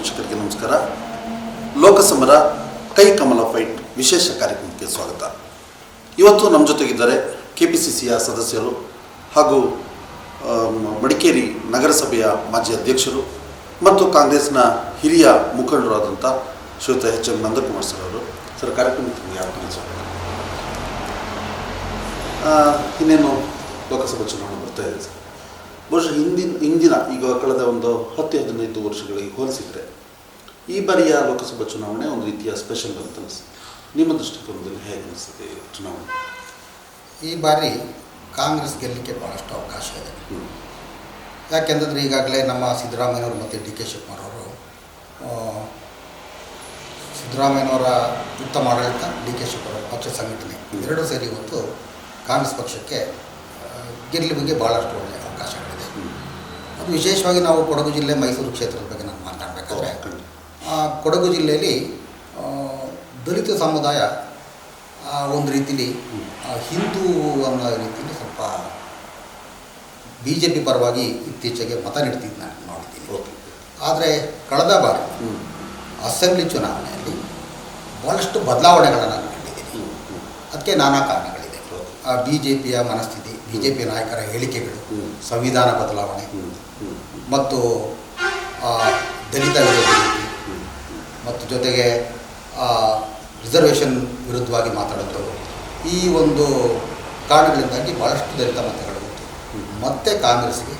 ವೀಕ್ಷಕರಿಗೆ ನಮಸ್ಕಾರ. ಲೋಕಸಮರ ಕೈ ಕಮಲ ಫೈಟ್ ವಿಶೇಷ ಕಾರ್ಯಕ್ರಮಕ್ಕೆ ಸ್ವಾಗತ. ಇವತ್ತು ನಮ್ಮ ಜೊತೆಗಿದ್ದಾರೆ ಕೆ ಪಿ ಸಿ ಸಿಯ ಸದಸ್ಯರು ಹಾಗೂ ಮಡಿಕೇರಿ ನಗರಸಭೆಯ ಮಾಜಿ ಅಧ್ಯಕ್ಷರು ಮತ್ತು ಕಾಂಗ್ರೆಸ್ನ ಹಿರಿಯ ಮುಖಂಡರಾದಂಥ ಶ್ರೀಯುತ ಎಚ್ ಎಂ ನಂದಕುಮಾರ್ ಸರ್ ಅವರು. ಸರ್, ಕಾರ್ಯಕ್ರಮಕ್ಕೆ ಸ್ವಾಗತ. ಇನ್ನೇನು ಲೋಕಸಭಾ ಚುನಾವಣೆ ಬರ್ತಾ ಇದೆ ಸರ್? ಬಹುಶಃ ಹಿಂದಿನ ಹಿಂದಿನ, ಈಗ ಕಳೆದ ಒಂದು ಹತ್ತು ಹದಿನೈದು ವರ್ಷಗಳಿಗೆ ಹೋಲಿಸಿದರೆ ಈ ಬಾರಿಯ ಲೋಕಸಭಾ ಚುನಾವಣೆ ಒಂದು ರೀತಿಯ ಸ್ಪೆಷಲ್ ಅಂತ ಅನಿಸ್ತದೆ ನಿಮ್ಮ ದೃಷ್ಟಿಕೋನದಲ್ಲಿ ಹೇಗೆ ಅನಿಸ್ತದೆ ಈ ಚುನಾವಣೆ? ಈ ಬಾರಿ ಕಾಂಗ್ರೆಸ್ ಗೆಲ್ಲಲಿಕ್ಕೆ ಭಾಳಷ್ಟು ಅವಕಾಶ ಇದೆ. ಯಾಕೆಂದರೆ ಯಾಕೆಂತಂದರೆ ಈಗಾಗಲೇ ನಮ್ಮ ಸಿದ್ದರಾಮಯ್ಯವರು ಮತ್ತು ಡಿ ಕೆ ಶಿವಕುಮಾರ್ ಅವರು ಸಿದ್ಧರಾಮಯ್ಯನವರ ಸಿದ್ದರಾಮಯ್ಯನವರ ಉತ್ತಮ ಆಡಳಿತ ಡಿ ಕೆ ಶಿವಕುಮಾರ್ ಪಕ್ಷ ಸಂಘಟನೆ ಎರಡೂ ಸೇರಿ ಇವತ್ತು ಕಾಂಗ್ರೆಸ್ ಪಕ್ಷಕ್ಕೆ ಆ, ಬಗ್ಗೆ ಭಾಳಷ್ಟು ಒಳ್ಳೆಯ ಅವಕಾಶಗಳಿದೆ. ಅದು ವಿಶೇಷವಾಗಿ ನಾವು ಕೊಡಗು ಜಿಲ್ಲೆ ಮೈಸೂರು ಕ್ಷೇತ್ರದ ಬಗ್ಗೆ ನಾನು ಮಾತನಾಡಬೇಕಾದ್ರೆ ಖಂಡಿತ. ಆ, ಕೊಡಗು ಜಿಲ್ಲೆಯಲ್ಲಿ ಆ, ದಲಿತ ಸಮುದಾಯ ಆ, ಒಂದು ರೀತಿಯಲ್ಲಿ ಆ, ಹಿಂದೂ ಅನ್ನೋ ರೀತಿಯಲ್ಲಿ ಸ್ವಲ್ಪ ಬಿ ಜೆ ಪಿ ಪರವಾಗಿ ಇತ್ತೀಚೆಗೆ ಮತ ನೀಡ್ತಿದ್ದು ನಾನು ನೋಡ್ತೀನಿ. ಓಕೆ ಆದರೆ ಕಳೆದ ಬಾರಿ ಅಸೆಂಬ್ಲಿ ಚುನಾವಣೆಯಲ್ಲಿ ಭಾಳಷ್ಟು ಬದಲಾವಣೆಗಳನ್ನು ನಾನು ಕಂಡಿದ್ದೀನಿ. ಅದಕ್ಕೆ ನಾನಾ ಕಾರಣಗಳಿದೆ. ಆ ಬಿ ಜೆ ಪಿಯ ಮನಸ್ಥಿತಿ ಬಿ ಜೆ ಪಿ ನಾಯಕರ ಹೇಳಿಕೆಗಳು ಸಂವಿಧಾನ ಬದಲಾವಣೆ. ಮತ್ತು ಆ, ದಲಿತ ವಿರೋಧಿ. ಮತ್ತು ಜೊತೆಗೆ ರಿಸರ್ವೇಷನ್ ವಿರುದ್ಧವಾಗಿ ಮಾತಾಡೋದು ಈ ಒಂದು ಕಾರಣಗಳಿಂದಾಗಿ ಭಾಳಷ್ಟು ದಲಿತ ಮತಗಳು. ಮತ್ತೆ ಕಾಂಗ್ರೆಸ್ಗೆ.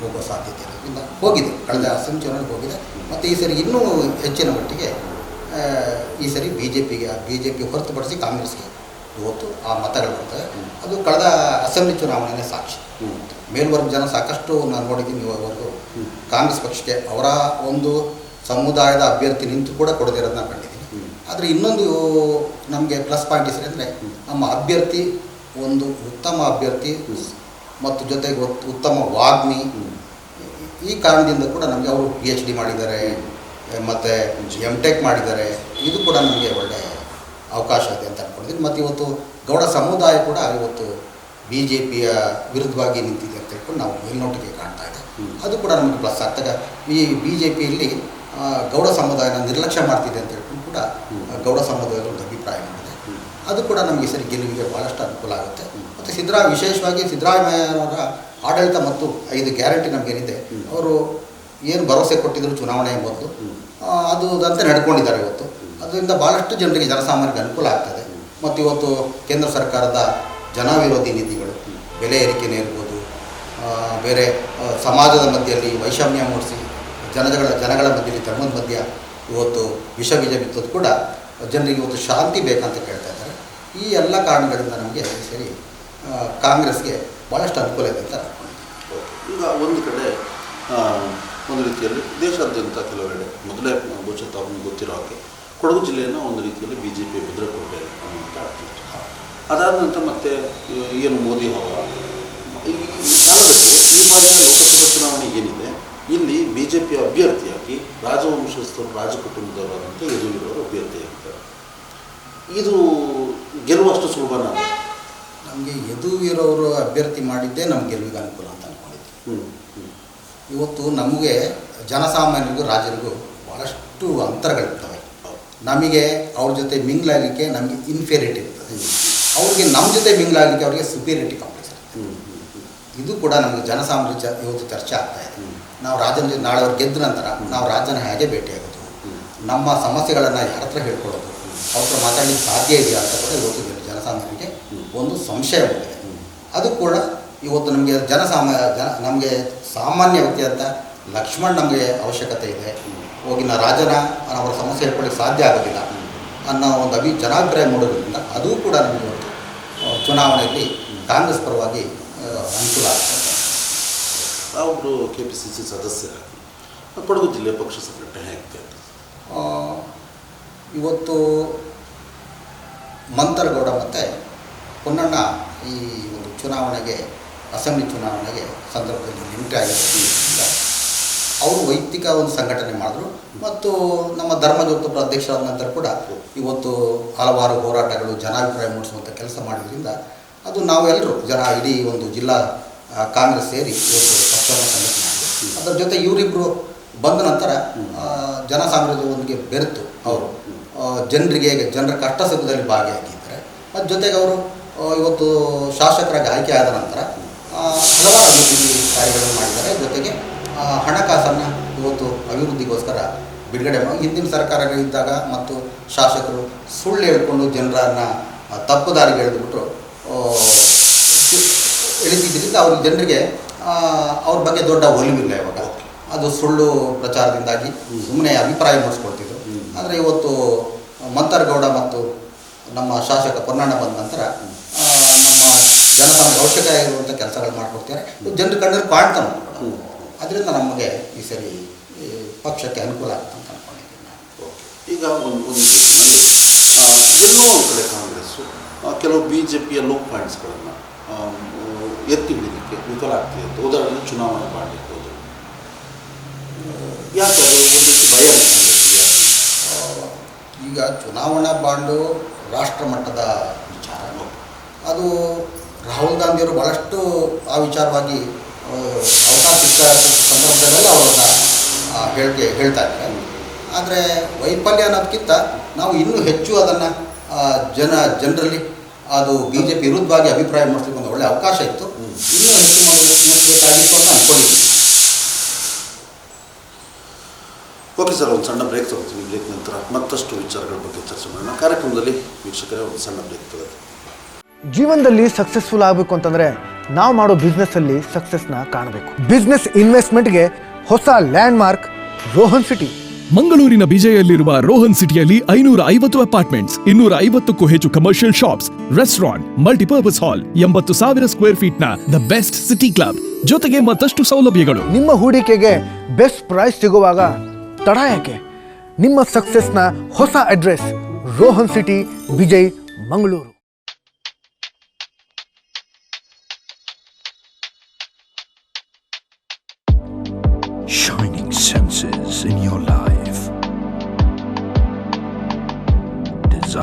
ಹೋಗೋ ಸಾಧ್ಯತೆ ಇರೋದ್ರಿಂದ ಹೋಗಿದೆ ಕಳೆದ ಅಸೆಂಬ್ಲಿ ಚುನಾವಣೆಗೆ ಹೋಗಿದೆ ಮತ್ತು ಈ ಸರಿ ಇನ್ನೂ ಹೆಚ್ಚಿನ ಮಟ್ಟಿಗೆ ಈ ಸರಿ ಬಿ ಜೆ ಪಿಗೆ ಬಿ ಜೆ ಪಿ ಹೊರತುಪಡಿಸಿ ಕಾಂಗ್ರೆಸ್ಗೆ ಇವತ್ತು ಆ ಮತಗಳು ಬರ್ತವೆ ಅದು ಕಳೆದ ಅಸೆಂಬ್ಲಿ ಚುನಾವಣೆನೇ ಸಾಕ್ಷಿ. ಮೇಲ್ವರ್ಗ ಜನ ಸಾಕಷ್ಟು ನಾನು ನೋಡಿದ್ದೀನಿ ಇವಾಗವರೆಗೂ ಕಾಂಗ್ರೆಸ್ ಪಕ್ಷಕ್ಕೆ ಅವರ ಒಂದು ಸಮುದಾಯದ ಅಭ್ಯರ್ಥಿ ನಿಂತು ಕೂಡ ಕೊಡದಿರೋದನ್ನ ಕಂಡಿದ್ದೀನಿ. ಆದರೆ ಇನ್ನೊಂದು ನಮಗೆ ಪ್ಲಸ್ ಪಾಯಿಂಟ್ ಇಸ್ರಿ ಅಂದರೆ ನಮ್ಮ ಅಭ್ಯರ್ಥಿ ಒಂದು ಉತ್ತಮ ಅಭ್ಯರ್ಥಿ. ಮತ್ತು ಜೊತೆಗೆ ಉತ್- ಉತ್ತಮ ವಾಗ್ಮಿ ಈ ಕಾರಣದಿಂದ ಕೂಡ ನಮಗೆ ಅವರು ಪಿ ಎಚ್ ಡಿ ಮಾಡಿದ್ದಾರೆ ಮತ್ತು ಎಂ ಟೆಕ್ ಮಾಡಿದ್ದಾರೆ. ಇದು ಕೂಡ ನಮಗೆ ಒಳ್ಳೆಯ ಅವಕಾಶ ಇದೆ ಅಂತ ಅಂದ್ಕೊಂಡಿದ್ದೀನಿ ಮತ್ತು ಇವತ್ತು ಗೌಡ ಸಮುದಾಯ ಕೂಡ ಇವತ್ತು ಬಿ ಜೆ ಪಿಯ ವಿರುದ್ಧವಾಗಿ ನಿಂತಿದೆ ಅಂತ ಹೇಳ್ಕೊಂಡು ನಾವು ಮೇಲ್ನೋಟಿಗೆ ಕಾಣ್ತಾ ಇದೆ. ಅದು ಕೂಡ ನಮಗೆ ಪ್ಲಸ್ ಆಗ್ತದೆ. ಈ ಬಿ ಜೆ ಪಿಯಲ್ಲಿ ಗೌಡ ಸಮುದಾಯನ ನಿರ್ಲಕ್ಷ್ಯ ಮಾಡ್ತಿದೆ ಅಂತ ಹೇಳ್ಕೊಂಡು ಕೂಡ ಗೌಡ ಸಮುದಾಯದ ಒಂದು ಅಭಿಪ್ರಾಯ ಮಾಡಿದೆ ಅದು ಕೂಡ ನಮಗೆ ಸರಿ ಗೆಲುವಿಗೆ ಭಾಳಷ್ಟು ಅನುಕೂಲ ಆಗುತ್ತೆ. ಮತ್ತು ಸಿದ್ದರ ವಿಶೇಷವಾಗಿ ಸಿದ್ದರಾಮಯ್ಯನವರ ಆಡಳಿತ ಮತ್ತು ಐದು ಗ್ಯಾರಂಟಿ ನಮಗೇನಿದೆ. ಅವರು ಏನು ಭರವಸೆ ಕೊಟ್ಟಿದ್ರು ಚುನಾವಣೆ ಮೊದಲು ಅದು ಅದಂತೆ ನಡ್ಕೊಂಡಿದ್ದಾರೆ ಇವತ್ತು ಅದರಿಂದ ಭಾಳಷ್ಟು ಜನರಿಗೆ ಜನಸಾಮಾನ್ಯರಿಗೆ ಅನುಕೂಲ ಆಗ್ತದೆ. ಮತ್ತು ಇವತ್ತು ಕೇಂದ್ರ ಸರ್ಕಾರದ ಜನವಿರೋಧಿ ನೀತಿಗಳು. ಬೆಲೆ ಏರಿಕೆನೇ ಇರ್ಬೋದು ಬೇರೆ ಸಮಾಜದ ಮಧ್ಯೆಯಲ್ಲಿ ವೈಷಮ್ಯ ಮೂಡಿಸಿ ಜನಗಳ ಜನಗಳ ಮಧ್ಯೆ, ಧರ್ಮದ ಮಧ್ಯ ಇವತ್ತು ವಿಷ ಬೀಜ ಬಿತ್ತೋದು ಕೂಡ ಜನರಿಗೆ ಇವತ್ತು ಶಾಂತಿ ಬೇಕಂತ ಕೇಳ್ತಾ ಇದ್ದಾರೆ. ಈ ಎಲ್ಲ ಕಾರಣಗಳಿಂದ ನಮಗೆ ಸರಿ ಕಾಂಗ್ರೆಸ್ಗೆ ಭಾಳಷ್ಟು ಅನುಕೂಲ ಇದೆ ಅಂತ ಈಗ ಒಂದು ಕಡೆ ಒಂದು ರೀತಿಯಲ್ಲಿ ದೇಶಾದ್ಯಂತ ಕೆಲವೆಡೆ ಮೊದಲೇ ಬಹುಶಃ ತಾವು ಗೊತ್ತಿರೋ ಹಾಗೆ ಕೊಡಗು ಜಿಲ್ಲೆಯನ್ನು ಒಂದು ರೀತಿಯಲ್ಲಿ ಬಿ ಜೆ ಪಿ ಭದ್ರಕೋಟೆ ಅನ್ನುವಂಥ ಅದಾದ ನಂತರ ಮತ್ತೆ ಏನು ಮೋದಿ ಹವ ಈ ಕಾಲದಲ್ಲಿ ಈ ಬಾರಿಯ ಲೋಕಸಭಾ ಚುನಾವಣೆ ಏನಿದೆ, ಇಲ್ಲಿ ಜೆ ಪಿ ಅಭ್ಯರ್ಥಿಯಾಗಿ ರಾಜವಂಶಸ್ಥರು ರಾಜಕುಟುಂಬದವರಂತೆ ಯದುವೀರವರು ಅಭ್ಯರ್ಥಿಯಾಗಿದ್ದಾರೆ ಇದು ಗೆಲ್ಲುವಷ್ಟು ಸುಲಭನ ನಮಗೆ ಯದುವೀರವರು ಅಭ್ಯರ್ಥಿ ಮಾಡಿದ್ದೇ ನಮ್ಮ ಗೆಲುವಿಗೆ ಅನುಕೂಲ ಅಂತ ಅಂದ್ಕೊಂಡಿದ್ವಿ ಇವತ್ತು ನಮಗೆ ಜನಸಾಮಾನ್ಯರಿಗೂ ರಾಜರಿಗೂ ಭಾಳಷ್ಟು ಅಂತರಗಳಿರ್ತವೆ. ನಮಗೆ ಅವ್ರ ಜೊತೆ ಮಿಂಗ್ಲಾಗಲಿಕ್ಕೆ ನಮಗೆ ಇನ್ಫೇರಿಟಿ ಇರ್ತದೆ. ಅವ್ರಿಗೆ ನಮ್ಮ ಜೊತೆ ಮಿಂಗ್ಲಾಗಲಿಕ್ಕೆ ಅವ್ರಿಗೆ ಸುಪೀರಿಟಿ ಕಾಂಪ್ಲೆಕ್ಸ್ ಹ್ಞೂ ಇದು ಕೂಡ ನಮಗೆ ಜನಸಾಮಾನ್ಯ ಇವತ್ತು ಚರ್ಚೆ ಆಗ್ತಾ ಇದೆ. ನಾವು ರಾಜನ ನಾಳೆ ಅವ್ರು ಗೆದ್ದ ನಂತರ ನಾವು ರಾಜನ ಹೇಗೆ ಭೇಟಿಯಾಗೋದು. ನಮ್ಮ ಸಮಸ್ಯೆಗಳನ್ನು ಯಾರ ಹತ್ರ ಹೇಳ್ಕೊಳ್ಳೋದು. ಅವ್ರ ಹತ್ರ ಮಾತಾಡಲಿಕ್ಕೆ ಸಾಧ್ಯ ಇದೆಯಾ ಅಂತ ಕೂಡ ಯೋಚಿಸಿದ್ರು ಜನ- ಜನಸಾಮಾನ್ಯರಿಗೆ ಒಂದು ಸಂಶಯ ಅದು ಕೂಡ ಇವತ್ತು ನಮಗೆ ಜನಸಾಮ, ಜನ, ನಮಗೆ ಸಾಮಾನ್ಯ ವ್ಯಕ್ತಿ ಅಂತ ಲಕ್ಷ್ಮಣ್ ನಮಗೆ ಅವಶ್ಯಕತೆ ಇದೆ. ಹೋಗಿನ ರಾಜನ ಅವರ ಸಮಸ್ಯೆ ಹೇಳ್ಕೊಳ್ಳಿಕ್ಕೆ ಸಾಧ್ಯ ಆಗೋದಿಲ್ಲ ಅನ್ನೋ ಒಂದು ಅಭಿ, ಜನಾಭಿಪ್ರಾಯ ಮೂಡೋದ್ರಿಂದ ಅದು ಕೂಡ ನಮಗೆ ಚುನಾವಣೆಯಲ್ಲಿ ಕಾಂಗ್ರೆಸ್ ಪರವಾಗಿ ಅನುಕೂಲ ಆಗ್ತದೆ. ಅವರು ಕೆ ಪಿ ಸಿ ಸಿ ಸದಸ್ಯರಾಗಿ ಕೊಡಗು ಜಿಲ್ಲೆ ಪಕ್ಷ ಸಂಘಟನೆ ಹೇಗಿದೆ ಇವತ್ತು ಮಂತರಗೌಡ ಮತ್ತು ಪೊನ್ನಣ್ಣ ಈ ಒಂದು ಚುನಾವಣೆಗೆ, ಅಸೆಂಬ್ಲಿ ಚುನಾವಣೆಗೆ ಸಂದರ್ಭದಲ್ಲಿ ಎಂಟ್ರಿ ಆಗಿದ್ದರಿಂದ ಅವರು ವೈಯಕ್ತಿಕ ಒಂದು ಸಂಘಟನೆ ಮಾಡಿದ್ರು. ಮತ್ತು ನಮ್ಮ ಧರ್ಮಜೋತಪುರ ಅಧ್ಯಕ್ಷರಾದ ನಂತರ ಕೂಡ ಇವತ್ತು ಹಲವಾರು ಹೋರಾಟಗಳು, ಜನಾಭಿಪ್ರಾಯ ಮೂಡಿಸುವಂಥ ಕೆಲಸ ಮಾಡಿದ್ರಿಂದ ಅದು ನಾವೆಲ್ಲರೂ ಜನ ಇಡೀ ಒಂದು ಜಿಲ್ಲಾ ಕಾಂಗ್ರೆಸ್ ಸೇರಿ ಇವತ್ತು ಅದರ ಜೊತೆ ಇವರಿಬ್ಬರು ಬಂದ ನಂತರ ಜನಸಾಮ್ರಾಜ್ಯವೊಂದಿಗೆ ಬೆರೆತು. ಅವರು ಜನರಿಗೆ ಜನರ ಕಷ್ಟ ಸುಖದಲ್ಲಿ ಭಾಗಿಯಾಗಿದ್ದಾರೆ. ಅದ್ರ ಜೊತೆಗೆ ಅವರು ಇವತ್ತು ಶಾಸಕರಾಗಿ ಆಯ್ಕೆ ಆದ ನಂತರ ಹಲವಾರು ಅಭಿವೃದ್ಧಿ ಕಾರ್ಯಗಳನ್ನು ಮಾಡಿದ್ದಾರೆ. ಜೊತೆಗೆ ಹಣಕಾಸನ್ನು ಇವತ್ತು ಅಭಿವೃದ್ಧಿಗೋಸ್ಕರ ಬಿಡುಗಡೆ ಮಾಡಿ, ಹಿಂದಿನ ಸರ್ಕಾರಗಳಿದ್ದಾಗ ಮತ್ತು ಶಾಸಕರು ಸುಳ್ಳು ಹೇಳ್ಕೊಂಡು ಜನರನ್ನು ತಪ್ಪು ದಾರಿಗೆ ಎಳೆದುಬಿಟ್ಟು ಎಳಿತಿದ್ದರಿಂದ ಅವರು ಜನರಿಗೆ ಅವ್ರ ಬಗ್ಗೆ ದೊಡ್ಡ ಒಲಿವಿಲ್ಲ ಇವಾಗ. ಅದು ಸುಳ್ಳು ಪ್ರಚಾರದಿಂದಾಗಿ ಸುಮ್ಮನೆ ಅಭಿಪ್ರಾಯ ಮೂಡಿಸ್ಕೊಳ್ತಿದ್ರು. ಆದರೆ ಇವತ್ತು ಮಂತರ್ಗೌಡ ಮತ್ತು ನಮ್ಮ ಶಾಸಕ ಪೊನ್ನಣ್ಣ ಬಂದ ನಂತರ ನಮ್ಮ ಜನಸಾಮಾನ್ಯ ಅವಶ್ಯಕ ಇರುವಂಥ ಕೆಲಸಗಳು ಮಾಡಿಕೊಡ್ತಾರೆ ಜನರು ಕಂಡರೆ ಕಾಣ್ತಾ. ಅದರಿಂದ ನಮಗೆ ಈ ಸರಿ ಪಕ್ಷಕ್ಕೆ ಅನುಕೂಲ ಆಗುತ್ತೆ ಅಂತ ಅನ್ಕೊಂಡಿದ್ದೀನಿ ಓಕೆ. ಈಗ ಒಂದು ಒಂದು ಎಲ್ಲೋ ಒಂದು ಕಡೆ ಕಾಂಗ್ರೆಸ್ಸು ಕೆಲವು ಬಿ ಜೆ ಪಿಯ ಲೋ ಪಾಯಿಂಟ್ಸ್ಗಳನ್ನು ಎತ್ತಿ ಹಿಡಿದಕ್ಕೆ ವಿಫಲ ಆಗ್ತಿದೆ ಅಂತ ಉದಾಹರಣೆ ಚುನಾವಣೆ ಮಾಡಲಿಕ್ಕೆ ಹೋದರು. ಯಾಕೆ ಅದು ಭಯ ಈಗ ಚುನಾವಣಾ ಬಾಂಡು ರಾಷ್ಟ್ರ ಮಟ್ಟದ ವಿಚಾರ ಅದು ರಾಹುಲ್ ಗಾಂಧಿಯವರು ಭಾಳಷ್ಟು ಆ ವಿಚಾರವಾಗಿ ಅವಕಾಶ ಸಿಕ್ಕ ಸಂದರ್ಭದಲ್ಲೆಲ್ಲ ಅವರನ್ನು ಹೇಳ್ತಾ ಇದ್ದಾರೆ. ಆದರೆ ವೈಫಲ್ಯ ಅನ್ನೋದಕ್ಕಿಂತ ನಾವು ಇನ್ನೂ ಹೆಚ್ಚು ಅದನ್ನು ಜನ, ಜನರಲ್ಲಿ ಅದು ಬಿ ಜೆ ಪಿ ವಿರುದ್ಧವಾಗಿ ಅಭಿಪ್ರಾಯ ಮೂಡಿಸ್ಲಿಕ್ಕೆ ಒಂದು ಒಳ್ಳೆಯ ಅವಕಾಶ ಇತ್ತು. ಇನ್ನೂ ಹೆಚ್ಚು ಮಾಡಿ ಮೂಡಿಸಬೇಕಾಗಿತ್ತು ಅಂತ ಅಂದ್ಕೊಂಡಿದ್ದೀನಿ ಓಕೆ ಸರ್, ಒಂದು ಸಣ್ಣ ಬ್ರೇಕ್ ತೊಗೊಳ್ತೀನಿ ಬ್ರೇಕ್ ನಂತರ ಮತ್ತಷ್ಟು ವಿಚಾರಗಳ ಬಗ್ಗೆ ಚರ್ಚೆ ಮಾಡೋಣ. ಕಾರ್ಯಕ್ರಮದಲ್ಲಿ ವೀಕ್ಷಕರೇ ಒಂದು ಸಣ್ಣ ಬ್ರೇಕ್ ತೊಗೊಳ್ತೀನಿ ಜೀವನದಲ್ಲಿ ಸಕ್ಸಸ್ಫುಲ್ ಆಗಬೇಕು ಅಂತಂದ್ರೆ ನಾವು ಮಾಡೋ ಬಿಸ್ನೆಸ್ ಅಲ್ಲಿ ಸಕ್ಸಸ್ನ ಕಾಣಬೇಕು. ಬಿಸ್ನೆಸ್ ಇನ್ವೆಸ್ಟ್ಮೆಂಟ್ಗೆ ಹೊಸ ಲ್ಯಾಂಡ್ ಮಾರ್ಕ್ ರೋಹನ್ ಸಿಟಿ ಮಂಗಳೂರಿನ ಬಿಜೆಯಲ್ಲಿರುವ ರೋಹನ್ ಸಿಟಿಯಲ್ಲಿ ಐನೂರ ಐವತ್ತು ಅಪಾರ್ಟ್ಮೆಂಟ್ಸ್, ಇನ್ನೂರ ಐವತ್ತಕ್ಕೂ ಹೆಚ್ಚು commercial shops restaurant multipurpose hall ಎಂಬತ್ತು ಸಾವಿರ ಸ್ಕ್ವೇರ್ ಫೀಟ್ನ ದ ಬೆಸ್ಟ್ ಸಿಟಿ ಕ್ಲಬ್ ಜೊತೆಗೆ ಮತ್ತಷ್ಟು ಸೌಲಭ್ಯಗಳು. ನಿಮ್ಮ ಹೂಡಿಕೆಗೆ ಬೆಸ್ಟ್ ಪ್ರೈಸ್ ಸಿಗುವಾಗ ತಡ ಯಾಕೆ? ನಿಮ್ಮ ಸಕ್ಸೆಸ್ನ ಹೊಸ address Rohan city, Vijay, Mangaluru.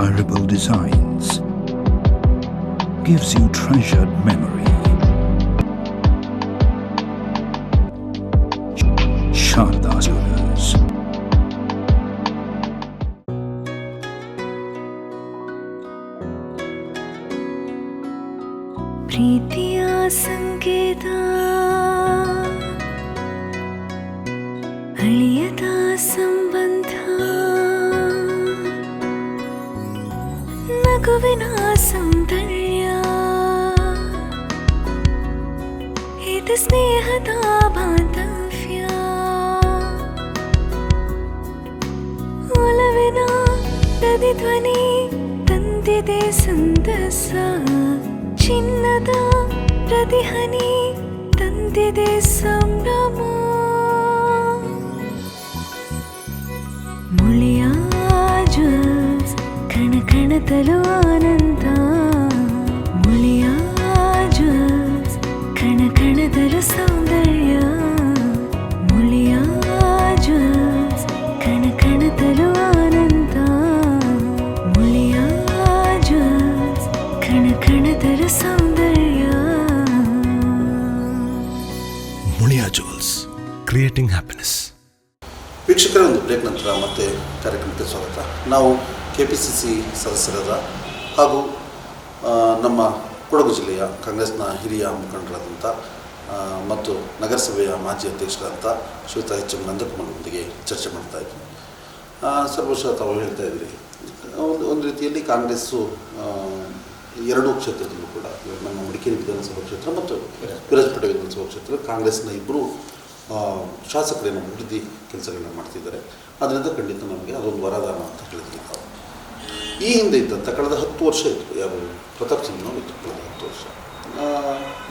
Desirable designs gives you treasured memory. Sharda Jewelers. ಪ್ರೀತಿಯ ಸಂಕೇತ ಇದು ಸ್ನೇಹದ ಬಾಂಧವ್ಯ ಒಲವಿನ ನದಿ ಧ್ವನಿ ತಂದಿದೆ ಸಂದಸ ಚಿನ್ನದ ಪ್ರತಿಹನಿ ತಂದಿದೆ ಸಂಭ್ರಮ ಮುಳಿಯ ಜ್ವಲ್ಸ್ ಕಣ ಕಣತಲು ಆನಂದ ಸೌಂದರ್ಯ ಮುಳಿಯ ಜ್ವಲ್ಸ್ ಕಣ ಕಣತಲು ಆನಂದ ಮುಳಿಯ ಜ್ವಲ್ಸ್ ಕಣ ಕಣದಲು ಸೌಂದರ್ಯ. ಮುಳಿಯಾ ಜುವೆಲ್ಸ್ ಕ್ರಿಯೇಟಿಂಗ್ ಹ್ಯಾಪಿನೆಸ್ ವೀಕ್ಷಕರೇ ಒಂದು ಬ್ರೇಕ್ ನಂತರ ಮತ್ತೆ ಕಾರ್ಯಕ್ರಮಕ್ಕೆ ಸ್ವಾಗತ. ನಾವು ಕೆ ಪಿ ಸಿ ಸಿ ಸದಸ್ಯರಾದ ಹಾಗೂ ನಮ್ಮ ಕೊಡಗು ಜಿಲ್ಲೆಯ ಕಾಂಗ್ರೆಸ್ನ ಹಿರಿಯ ಮುಖಂಡರಾದಂಥ ಮತ್ತು ನಗರಸಭೆಯ ಮಾಜಿ ಅಧ್ಯಕ್ಷರಾದಂಥ ಶ್ರೀತ ಎಚ್ ಎಂ ನಂದಕುಮಾರ್ನೊಂದಿಗೆ ಚರ್ಚೆ ಮಾಡ್ತಾ ಇದ್ವಿ. ಆ, ಸರ್ ತಾವು ಹೇಳ್ತಾ ಇದ್ರಿ. ಒಂದು ಒಂದು ರೀತಿಯಲ್ಲಿ ಕಾಂಗ್ರೆಸ್ಸು ಎರಡೂ ಕ್ಷೇತ್ರದಲ್ಲೂ ಕೂಡ ನಮ್ಮ ಮಡಿಕೇರಿ ವಿಧಾನಸಭಾ ಕ್ಷೇತ್ರ ಮತ್ತು ವಿರಾಜಪೇಟೆ ವಿಧಾನಸಭಾ ಕ್ಷೇತ್ರ ಕಾಂಗ್ರೆಸ್ನ ಇಬ್ಬರು ಶಾಸಕರೇನು ಅಭಿವೃದ್ಧಿ ಕೆಲಸಗಳನ್ನ ಮಾಡ್ತಿದ್ದಾರೆ. ಅದರಿಂದ ಖಂಡಿತ ನಮಗೆ ಅದೊಂದು ವರದಾನ ಅಂತ ಹೇಳಿದ್ವಿ ನಾವು ಈ ಹಿಂದೆ ಇದ್ದಂಥ ಕಳೆದ ಹತ್ತು ವರ್ಷ ಇತ್ತು. ಯಾವ ಪ್ರತಾಪ್ ಸಿಂಗ್ನವರು ಇತ್ತು ಕಳೆದ ಹತ್ತು ವರ್ಷ.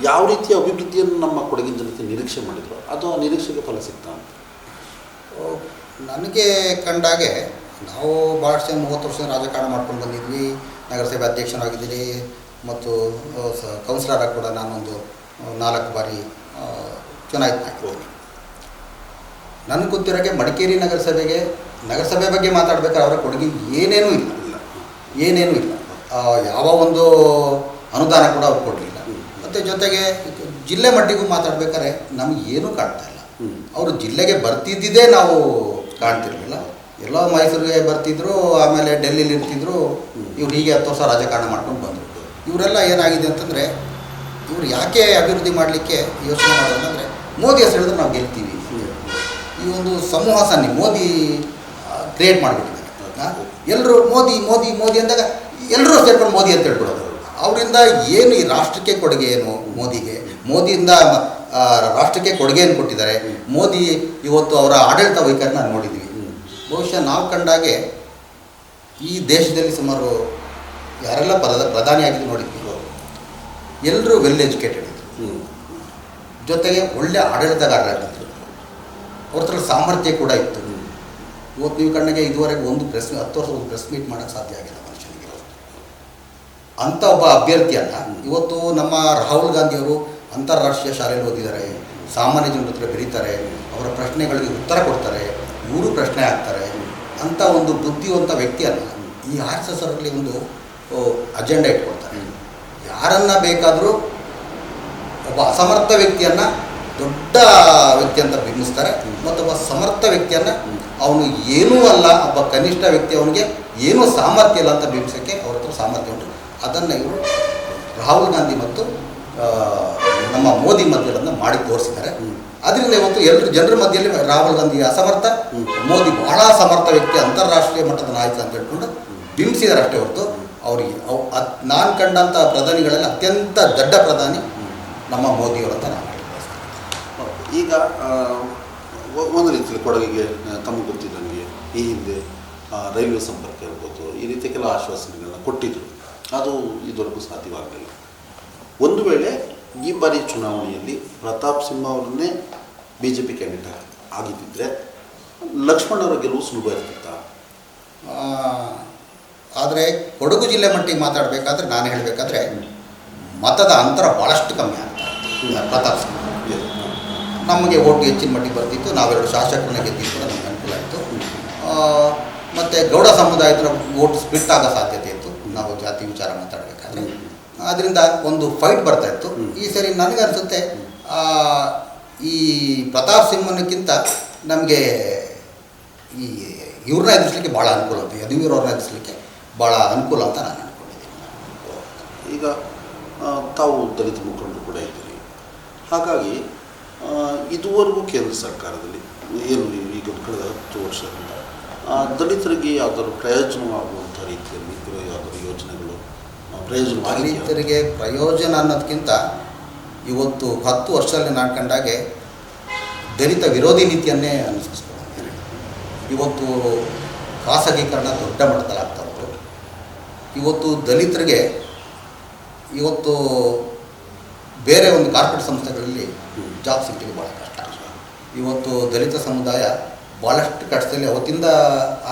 ಯಾವ ರೀತಿಯ ಅಭಿವೃದ್ಧಿಯನ್ನು ನಮ್ಮ ಕೊಡಗಿನ ಜನತೆ ನಿರೀಕ್ಷೆ ಮಾಡಿದ್ರು? ಅದು ನಿರೀಕ್ಷೆಗೆ ಫಲ ಸಿಗ್ತಾ ಅಂತ ನನಗೆ ಕಂಡಾಗೆ ನಾವು ಭಾಳಷ್ಟು ಮೂವತ್ತು ವರ್ಷ ರಾಜಕಾರಣ ಮಾಡ್ಕೊಂಡು ಬಂದಿದ್ವಿ. ನಗರಸಭೆ ಅಧ್ಯಕ್ಷನಾಗಿದ್ದೀನಿ. ಮತ್ತು ಕೌನ್ಸಿಲರ್ ಆಗಿ ಕೂಡ ನಾನೊಂದು ನಾಲ್ಕು ಬಾರಿ ಚುನಾಯಿತ ನನಗೆ ಗೊತ್ತಿರೋಕ್ಕೆ ಮಡಿಕೇರಿ ನಗರಸಭೆಗೆ ನಗರಸಭೆ ಬಗ್ಗೆ ಮಾತಾಡ್ಬೇಕಾದ್ರೆ ಅವರ ಕೊಡುಗೆ ಏನೇನೂ ಇಲ್ಲ. ಇಲ್ಲ ಏನೇನೂ ಇಲ್ಲ. ಯಾವ ಒಂದು ಅನುದಾನ ಕೂಡ ಅವ್ರು ಕೊಡಲಿಲ್ಲ. ಮತ್ತು ಜೊತೆಗೆ ಜಿಲ್ಲೆ ಮಟ್ಟಿಗೂ ಮಾತಾಡ್ಬೇಕಾದ್ರೆ ನಮ್ಗೆ ಏನು ಕಾಣ್ತಾ ಇಲ್ಲ. ಅವರು ಜಿಲ್ಲೆಗೆ ಬರ್ತಿದ್ದಿದ್ದೇ ನಾವು ಕಾಣ್ತಿರ್ಲಿಲ್ಲ. ಎಲ್ಲೋ ಮೈಸೂರಿಗೆ ಬರ್ತಿದ್ರು ಆಮೇಲೆ ಡೆಲ್ಲಿಲಿ ಇರ್ತಿದ್ರು. ಇವ್ರು ಹೀಗೆ ಹತ್ತು ವರ್ಷ ರಾಜಕಾರಣ ಮಾಡ್ಕೊಂಡು ಬಂದರು ಇವರೆಲ್ಲ ಏನಾಗಿದೆ ಅಂತಂದರೆ ಇವ್ರು ಯಾಕೆ ಅಭಿವೃದ್ಧಿ ಮಾಡಲಿಕ್ಕೆ ಯೋಚನೆ ಮಾಡೋದಂದರೆ ಮೋದಿ ಹೆಸರು ಹೇಳಿದ್ರೆ ನಾವು ಗೆಲ್ತೀವಿ. ಈ ಒಂದು ಸಮೂಹ ಸನ್ನಿ ಮೋದಿ ಕ್ರಿಯೇಟ್ ಮಾಡಿಬಿಟ್ಟಿದ್ದಾರೆ. ಎಲ್ಲರೂ ಮೋದಿ ಮೋದಿ ಮೋದಿ ಅಂದಾಗ ಎಲ್ಲರೂ ಸೇರ್ಕೊಂಡು ಮೋದಿ ಅಂತ ಹೇಳ್ಬಿಡೋದು. ಅವರಿಂದ ಏನು ಈ ರಾಷ್ಟ್ರಕ್ಕೆ ಕೊಡುಗೆ ಏನು ಮೋದಿಗೆ? ಮೋದಿಯಿಂದ ರಾಷ್ಟ್ರಕ್ಕೆ ಕೊಡುಗೆಯನ್ನು ಕೊಟ್ಟಿದ್ದಾರೆ. ಮೋದಿ ಇವತ್ತು ಅವರ ಆಡಳಿತ ವೈಖರಿನ ನೋಡಿದ್ವಿ. ಬಹುಶಃ ನಾವು ಕಂಡಾಗೆ ಈ ದೇಶದಲ್ಲಿ ಸುಮಾರು ಯಾರೆಲ್ಲ ಪ್ರಧ ಪ್ರಧಾನಿಯಾಗಿದ್ದು ನೋಡಿದ್ವಿ ಎಲ್ಲರೂ ವೆಲ್ ಎಜುಕೇಟೆಡ್ ಹ್ಮ್. ಜೊತೆಗೆ ಒಳ್ಳೆ ಆಡಳಿತಗಾರರಾಗಿದ್ದರು ಅವ್ರ ಸಾಮರ್ಥ್ಯ ಕೂಡ ಇತ್ತು. ಇವತ್ತು ನೀವು ಕಣ್ಣಿಗೆ ಇದುವರೆಗೆ ಒಂದು ಪ್ರೆಸ್ ಹತ್ತು ವರ್ಷ ಒಂದು ಪ್ರೆಸ್ ಮೀಟ್ ಮಾಡೋಕ್ಕೆ ಸಾಧ್ಯ ಆಗಿಲ್ಲ. ಅಂಥ ಒಬ್ಬ ಅಭ್ಯರ್ಥಿಯನ್ನ ಇವತ್ತು ನಮ್ಮ ರಾಹುಲ್ ಗಾಂಧಿಯವರು ಅಂತಾರಾಷ್ಟ್ರೀಯ ಶಾಲೆಯಲ್ಲಿ ಓದಿದ್ದಾರೆ. ಸಾಮಾನ್ಯ ಜನರ ಹತ್ರ ಬೆರೀತಾರೆ. ಅವರ ಪ್ರಶ್ನೆಗಳಿಗೆ ಉತ್ತರ ಕೊಡ್ತಾರೆ. ಇವರು ಪ್ರಶ್ನೆ ಹಾಕ್ತಾರೆ ಅಂಥ ಒಂದು ಬುದ್ಧಿವಂತ ವ್ಯಕ್ತಿ ಅಲ್ಲ. ಈ ಆರ್ ಎಸ್ ಒಂದು ಅಜೆಂಡಾ ಇಟ್ಕೊಳ್ತಾರೆ ಯಾರನ್ನ ಬೇಕಾದರೂ ಒಬ್ಬ ಅಸಮರ್ಥ ವ್ಯಕ್ತಿಯನ್ನು ದೊಡ್ಡ ವ್ಯಕ್ತಿ ಅಂತ ಬಿಂಬಿಸ್ತಾರೆ. ಮತ್ತೊಬ್ಬ ಸಮರ್ಥ ವ್ಯಕ್ತಿಯನ್ನು ಅವನು ಏನೂ ಅಲ್ಲ. ಒಬ್ಬ ಕನಿಷ್ಠ ವ್ಯಕ್ತಿ ಅವನಿಗೆ ಏನೂ ಸಾಮರ್ಥ್ಯ ಇಲ್ಲ ಅಂತ ಬಿಂಬಿಸೋಕ್ಕೆ ಅವ್ರ ಹತ್ರ ಸಾಮರ್ಥ್ಯ ಉಂಟು. ಅದನ್ನು ಇವರು ರಾಹುಲ್ ಗಾಂಧಿ ಮತ್ತು ನಮ್ಮ ಮೋದಿ ಮಧ್ಯೆಗಳನ್ನು ಮಾಡಿ ತೋರಿಸಿದ್ದಾರೆ. ಅದರಿಂದ ಇವತ್ತು ಎಲ್ಲರೂ ಜನರ ಮಧ್ಯೆಯಲ್ಲಿ ರಾಹುಲ್ ಗಾಂಧಿ ಅಸಮರ್ಥ ಮೋದಿ ಬಹಳ ಸಮರ್ಥ ವ್ಯಕ್ತಿ ಅಂತಾರಾಷ್ಟ್ರೀಯ ಮಟ್ಟದ ನಾಯಕ ಅಂತ ಹೇಳ್ಕೊಂಡು ಬಿಂಬಿಸಿದ್ದಾರೆ ಅಷ್ಟೇ ಹೊರತು ಅವರಿಗೆ. ಅವ್ ಅತ್ ನಾನು ಕಂಡಂಥ ಪ್ರಧಾನಿಗಳಲ್ಲಿ ಅತ್ಯಂತ ದೊಡ್ಡ ಪ್ರಧಾನಿ ನಮ್ಮ ಮೋದಿಯವರು ಅಂತ ನಾನು ಈಗ ಒಂದು ರೀತಿಯಲ್ಲಿ ಕೊಡಗಿಗೆ ತಮಗೆ ಗೊತ್ತಿದ್ದಂಗೆ ಈ ಹಿಂದೆ ರೈಲ್ವೆ ಸಂಪರ್ಕ ಇರ್ಬೋದು ಈ ರೀತಿ ಕೆಲವು ಆಶ್ವಾಸನೆಗಳನ್ನ ಕೊಟ್ಟಿದ್ರು. ಅದು ಇದುವರೆಗೂ ಸಾಧ್ಯವಾಗಲಿಲ್ಲ. ಒಂದು ವೇಳೆ ಈ ಬಾರಿ ಚುನಾವಣೆಯಲ್ಲಿ ಪ್ರತಾಪ್ ಸಿಂಹ ಅವರನ್ನೇ ಬಿ ಜೆ ಪಿ ಕ್ಯಾಂಡಿಡೇಟ್ ಆಗಿದ್ದಿದ್ರೆ ಲಕ್ಷ್ಮಣ್ ಅವರ ಗೆಲುವು ಸುಲಭ ಇರ್ತಿತ್ತ? ಆದರೆ ಕೊಡಗು ಜಿಲ್ಲೆ ಮಟ್ಟಿಗೆ ಮಾತಾಡಬೇಕಾದ್ರೆ ನಾನು ಹೇಳಬೇಕಾದ್ರೆ ಮತದ ಅಂತರ ಭಾಳಷ್ಟು ಕಮ್ಮಿ ಆಗ್ತದೆ ಪ್ರತಾಪ್ ಸಿಂಹ. ನಮಗೆ ಓಟು ಹೆಚ್ಚಿನ ಮಟ್ಟಿಗೆ ಬರ್ತಿತ್ತು. ನಾವೆರಡು ಶಾಸಕರನ್ನ ಗೆದ್ದಿದ್ದು ನಮಗೆ ಅನುಕೂಲ ಆಯಿತು. ಮತ್ತು ಗೌಡ ಸಮುದಾಯದ ಓಟ್ ಸ್ಪಿಟ್ ಆಗೋ ಸಾಧ್ಯತೆ ಇತ್ತು. ನಾವು ಜಾತಿ ವಿಚಾರ ಮಾತಾಡಬೇಕಾದ್ರೆ. ಅದರಿಂದ ಒಂದು ಫೈಟ್ ಬರ್ತಾ ಇತ್ತು. ಈ ಸರಿ ನನಗನ್ಸುತ್ತೆ ಆ, ಈ ಪ್ರತಾಪ್ ಸಿಂಹನಕ್ಕಿಂತ ನಮಗೆ ಈ ಇವ್ರನ್ನ ಎದುರಿಸಲಿಕ್ಕೆ ಭಾಳ ಅನುಕೂಲ ಅಂತ ಯದುವೀರವ್ರನ್ನ ಎದುರಿಸಲಿಕ್ಕೆ ಭಾಳ ಅನುಕೂಲ ಅಂತ ನಾನು ಅನ್ಕೊಂಡಿದ್ದೀನಿ. ಈಗ ತಾವು ದಲಿತ ಮುಖಂಡರು ಕೂಡ ಇದ್ದೀರಿ. ಹಾಗಾಗಿ ಇದುವರೆಗೂ ಕೇಂದ್ರ ಸರ್ಕಾರದಲ್ಲಿ ಏನು ಈಗ ಕಳೆದ ಹತ್ತು ವರ್ಷದಿಂದ ದಲಿತರಿಗೆ ಯಾವುದಾದ್ರು ಪ್ರಯೋಜನವಾಗುವಂಥ ರೀತಿಯಲ್ಲಿ ಇರೋ ಯಾವುದಾದ್ರು ಯೋಜನೆಗಳು ಪ್ರಯೋಜನ ಪ್ರಯೋಜನವಾಗಿದೆಯಾ? ದಲಿತರಿಗೆ ಪ್ರಯೋಜನ ಅನ್ನೋದಕ್ಕಿಂತ ಇವತ್ತು ಹತ್ತು ವರ್ಷದಲ್ಲಿ ನಾನು ಕಂಡಾಗೆ ದಲಿತ ವಿರೋಧಿ ನೀತಿಯನ್ನೇ ಅನುಸರಿಸ್ಕೊಂಡಿದ್ದಾರೆ ಇವತ್ತು ಖಾಸಗೀಕರಣ ದೊಡ್ಡ ಮಟ್ಟದಲ್ಲಿ ಆಗ್ತಾ ಉಂಟು. ಇವತ್ತು ದಲಿತರಿಗೆ ಇವತ್ತು ಬೇರೆ ಒಂದು ಕಾರ್ಪೊರೇಟ್ ಸಂಸ್ಥೆಗಳಲ್ಲಿ ಜಾಬ್ ಸಿಗ್ಲಿಕ್ಕೆ ಭಾಳ ಕಷ್ಟ. ಇವತ್ತು ದಲಿತ ಸಮುದಾಯ ಭಾಳಷ್ಟು ಕಷ್ಟದಲ್ಲಿ ಅವತ್ತಿಂದ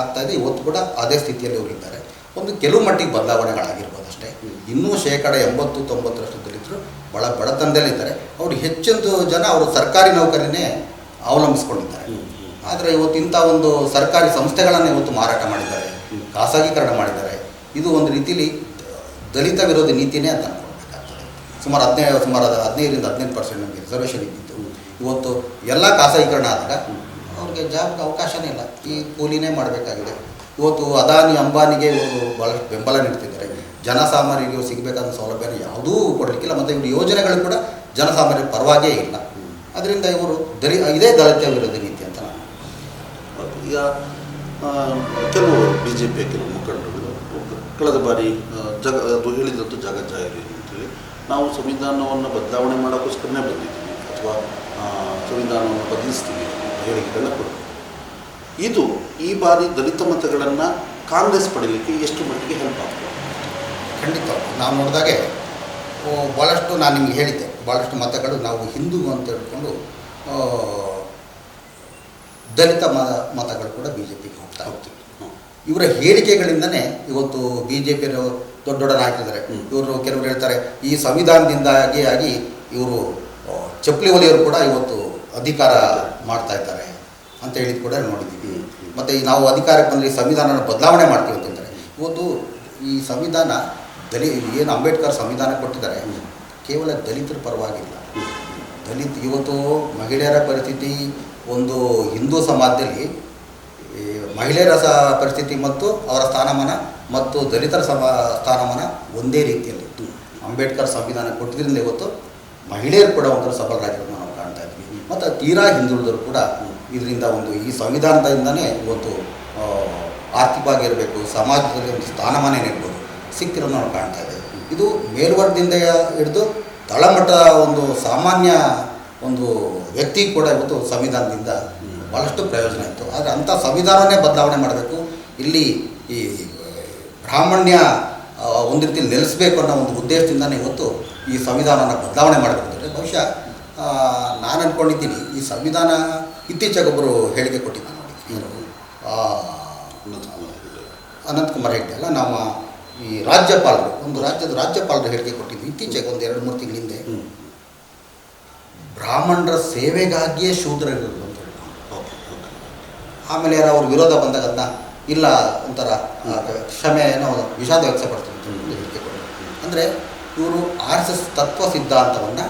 ಆಗ್ತಾ ಇದೆ ಇವತ್ತು ಕೂಡ ಅದೇ ಸ್ಥಿತಿಯಲ್ಲಿ ಅವರಿದ್ದಾರೆ ಒಂದು ಕೆಲವು ಮಟ್ಟಿಗೆ ಬದಲಾವಣೆಗಳಾಗಿರ್ಬೋದು ಅಷ್ಟೇ. ಇನ್ನೂ ಶೇಕಡ ಎಂಬತ್ತು ತೊಂಬತ್ತರಷ್ಟು ದಲಿತರು ಭಾಳ ಬಡತನದಲ್ಲಿದ್ದಾರೆ ಅವರು ಹೆಚ್ಚೊಂದು ಜನ ಅವರು ಸರ್ಕಾರಿ ನೌಕರಿನೇ ಅವಲಂಬಿಸ್ಕೊಂಡಿದ್ದಾರೆ. ಆದರೆ ಇವತ್ತು ಇಂಥ ಒಂದು ಸರ್ಕಾರಿ ಸಂಸ್ಥೆಗಳನ್ನು ಇವತ್ತು ಮಾರಾಟ ಮಾಡಿದ್ದಾರೆ ಖಾಸಗೀಕರಣ ಮಾಡಿದ್ದಾರೆ. ಇದು ಒಂದು ರೀತಿಯಲ್ಲಿ ದಲಿತ ವಿರೋಧಿ ನೀತಿನೇ ಅಂತ ಅನ್ಕೊಳ್ಬೇಕಾಗ್ತದೆ. ಸುಮಾರು ಹದಿನೈದು ಸುಮಾರು ಹದಿನೈದರಿಂದ ಹದಿನೈದು ಪರ್ಸೆಂಟ್ ನಮಗೆ ರಿಸರ್ವೇಷನ್ ಇದ್ದಿತ್ತು. ಇವತ್ತು ಎಲ್ಲ ಖಾಸಗೀಕರಣ ಆದಾಗ ಅವ್ರಿಗೆ ಜಾಬ್ಗೆ ಅವಕಾಶನೇ ಇಲ್ಲ. ಈ ಕೂಲಿನೇ ಮಾಡಬೇಕಾಗಿದೆ. ಇವತ್ತು ಅದಾನಿ, ಅಂಬಾನಿಗೆ ಇವರು ಭಾಳಷ್ಟು ಬೆಂಬಲ ನೀಡ್ತಿದ್ದಾರೆ. ಜನಸಾಮಾನ್ಯರಿಗೆ ಸಿಗಬೇಕಾದ ಸೌಲಭ್ಯನ ಯಾವುದೂ ಕೊಡಲಿಕ್ಕಿಲ್ಲ. ಮತ್ತು ಇವರು ಯೋಜನೆಗಳು ಕೂಡ ಜನಸಾಮಾನ್ಯರ ಪರವಾಗೇ ಇಲ್ಲ. ಅದರಿಂದ ಇವರು ದರಿ, ಇದೇ ದಲಿತ ವಿರೋಧಿ ನೀತಿ ಅಂತ ನಾನು ಈಗ ಕೆಲವು ಬಿ ಜೆ ಪಿಯ ಕೆಲವು ಮುಖಂಡರುಗಳು ಕಳೆದ ಬಾರಿ ಜಗ, ಅದು ಹೇಳಿದಂಥ ಜಗಜ್ಜಾಹಿರಿ ಅಂತೇಳಿ, ನಾವು ಸಂವಿಧಾನವನ್ನು ಬದಲಾವಣೆ ಮಾಡೋಕ್ಕೋಸ್ಕರನೇ ಬಂದಿದ್ದೀವಿ. ಅಥವಾ ಸಂವಿಧಾನವನ್ನು ಬದಲಿಸ್ತೀವಿ. ಹೇಳಿಕೆಗಳನ್ನ ಕೊಡೋದು ಇದು ಈ ಬಾರಿ ದಲಿತ ಮತಗಳನ್ನು ಕಾಂಗ್ರೆಸ್ ಪಡೀಲಿಕ್ಕೆ ಎಷ್ಟು ಮಟ್ಟಿಗೆ ಹೆಲ್ಪ್ ಆಗ್ತದೆ? ಖಂಡಿತ. ನಾವು ನೋಡಿದಾಗೆ ಭಾಳಷ್ಟು ನಾನು ನಿಮ್ಗೆ ಹೇಳಿದ್ದೆ. ಭಾಳಷ್ಟು ಮತಗಳು ನಾವು ಹಿಂದೂ ಅಂತ ಹೇಳ್ಕೊಂಡು ದಲಿತ ಮತ ಮತಗಳು ಕೂಡ ಬಿ ಜೆ ಪಿಗೆ ಹೋಗ್ತಾ ಹೋಗ್ತೀವಿ ಇವರ ಹೇಳಿಕೆಗಳಿಂದನೇ ಇವತ್ತು ಬಿ ಜೆ ಪಿಯವರು ದೊಡ್ಡ ದೊಡ್ಡ ನಾಯಕರಿದ್ದಾರೆ ಇವರು ಕೆಲವರು ಹೇಳ್ತಾರೆ ಈ ಸಂವಿಧಾನದಿಂದಾಗಿ ಆಗಿ ಇವರು ಚಪ್ಪಲಿ ಹೊಲಿಯವರು ಕೂಡ ಇವತ್ತು ಅಧಿಕಾರ ಮಾಡ್ತಾ ಇದ್ದಾರೆ ಅಂತ ಹೇಳಿದ ಕೂಡ ನೋಡಿದ್ದೀವಿ ಮತ್ತು ನಾವು ಅಧಿಕಾರಕ್ಕೆ ಬಂದರೆ ಈ ಸಂವಿಧಾನನ ಬದಲಾವಣೆ ಮಾಡ್ತೀವಿ ಅಂತ ಹೇಳ್ತಾರೆ ಇವತ್ತು ಈ ಸಂವಿಧಾನ ದಲಿ, ಏನು ಅಂಬೇಡ್ಕರ್ ಸಂವಿಧಾನ ಕೊಟ್ಟಿದ್ದಾರೆ, ಕೇವಲ ದಲಿತರ ಪರವಾಗಿಲ್ಲ. ದಲಿತ, ಇವತ್ತು ಮಹಿಳೆಯರ ಪರಿಸ್ಥಿತಿ ಒಂದು ಹಿಂದೂ ಸಮಾಜದಲ್ಲಿ ಮಹಿಳೆಯರ ಸ, ಪರಿಸ್ಥಿತಿ ಮತ್ತು ಅವರ ಸ್ಥಾನಮಾನ ಮತ್ತು ದಲಿತರ ಸಮ, ಸ್ಥಾನಮಾನ ಒಂದೇ ರೀತಿಯಲ್ಲಿತ್ತು ಅಂಬೇಡ್ಕರ್ ಸಂವಿಧಾನ ಕೊಟ್ಟಿದ್ದರಿಂದ ಇವತ್ತು ಮಹಿಳೆಯರು ಕೂಡ ಒಂದು ಸಬಲರಾಗಿರೋದು ಮತ್ತು ತೀರಾ ಹಿಂದುಳಿದರು ಕೂಡ ಇದರಿಂದ ಒಂದು ಈ ಸಂವಿಧಾನದಿಂದನೇ ಇವತ್ತು ಆರ್ಥಿಕವಾಗಿರಬೇಕು ಸಮಾಜದಲ್ಲಿ ಒಂದು ಸ್ಥಾನಮಾನ ನೀಡ್ಬೋದು ಸಿಕ್ತಿರೋದು ನಾವು ಕಾಣ್ತಾ ಇದ್ದೇವೆ ಇದು ಮೇಲ್ವರ್ಗದಿಂದ ಹಿಡಿದು ತಳಮಟ್ಟ ಒಂದು ಸಾಮಾನ್ಯ ಒಂದು ವ್ಯಕ್ತಿ ಕೂಡ ಇವತ್ತು ಸಂವಿಧಾನದಿಂದ ಭಾಳಷ್ಟು ಪ್ರಯೋಜನ ಇತ್ತು. ಆದರೆ ಅಂಥ ಸಂವಿಧಾನವೇ ಬದಲಾವಣೆ ಮಾಡಬೇಕು, ಇಲ್ಲಿ ಈ ಬ್ರಾಹ್ಮಣ್ಯ ಒಂದು ರೀತಿ ನೆಲೆಸಬೇಕು ಅನ್ನೋ ಒಂದು ಉದ್ದೇಶದಿಂದನೇ ಇವತ್ತು ಈ ಸಂವಿಧಾನವನ್ನು ಬದಲಾವಣೆ ಮಾಡಬೇಕು ಅಂದರೆ ಬಹುಶಃ ನಾನು ಅಂದ್ಕೊಂಡಿದ್ದೀನಿ ಈ ಸಂವಿಧಾನ ಇತ್ತೀಚೆಗೊಬ್ಬರು ಹೇಳಿಕೆ ಕೊಟ್ಟಿದ್ದ ನೋಡಿ. ಇವರು. ಅನಂತಕುಮಾರ್ ಹೆಗಡೆ. ಅಲ್ಲ ನಮ್ಮ ಈ ರಾಜ್ಯಪಾಲರು. ಒಂದು ರಾಜ್ಯದ ರಾಜ್ಯಪಾಲರು ಹೇಳಿಕೆ ಕೊಟ್ಟಿದ್ದು ಇತ್ತೀಚೆಗೆ ಒಂದು ಎರಡು ಮೂರು ತಿಂಗಳ ಹಿಂದೆ. ಹ್ಮ್. ಬ್ರಾಹ್ಮಣರ ಸೇವೆಗಾಗಿಯೇ ಶೂದ್ರರು ಅಂತ ಹೇಳಿ ಆಮೇಲೆ ಯಾರೋ ಅವ್ರ ವಿರೋಧ ಬಂದಾಗ ಅದನ್ನ ಇಲ್ಲ ಒಂಥರ ಕ್ಷಮೆ ಏನೋ ವಿಷಾದ ವ್ಯಕ್ತಪಡ್ತಾರೆ ಅಂತ ಹೇಳಿಕೆ ಅಂದರೆ ಇವರು ಆರ್ ಎಸ್ ಎಸ್ ತತ್ವ ಸಿದ್ಧಾಂತವನ್ನು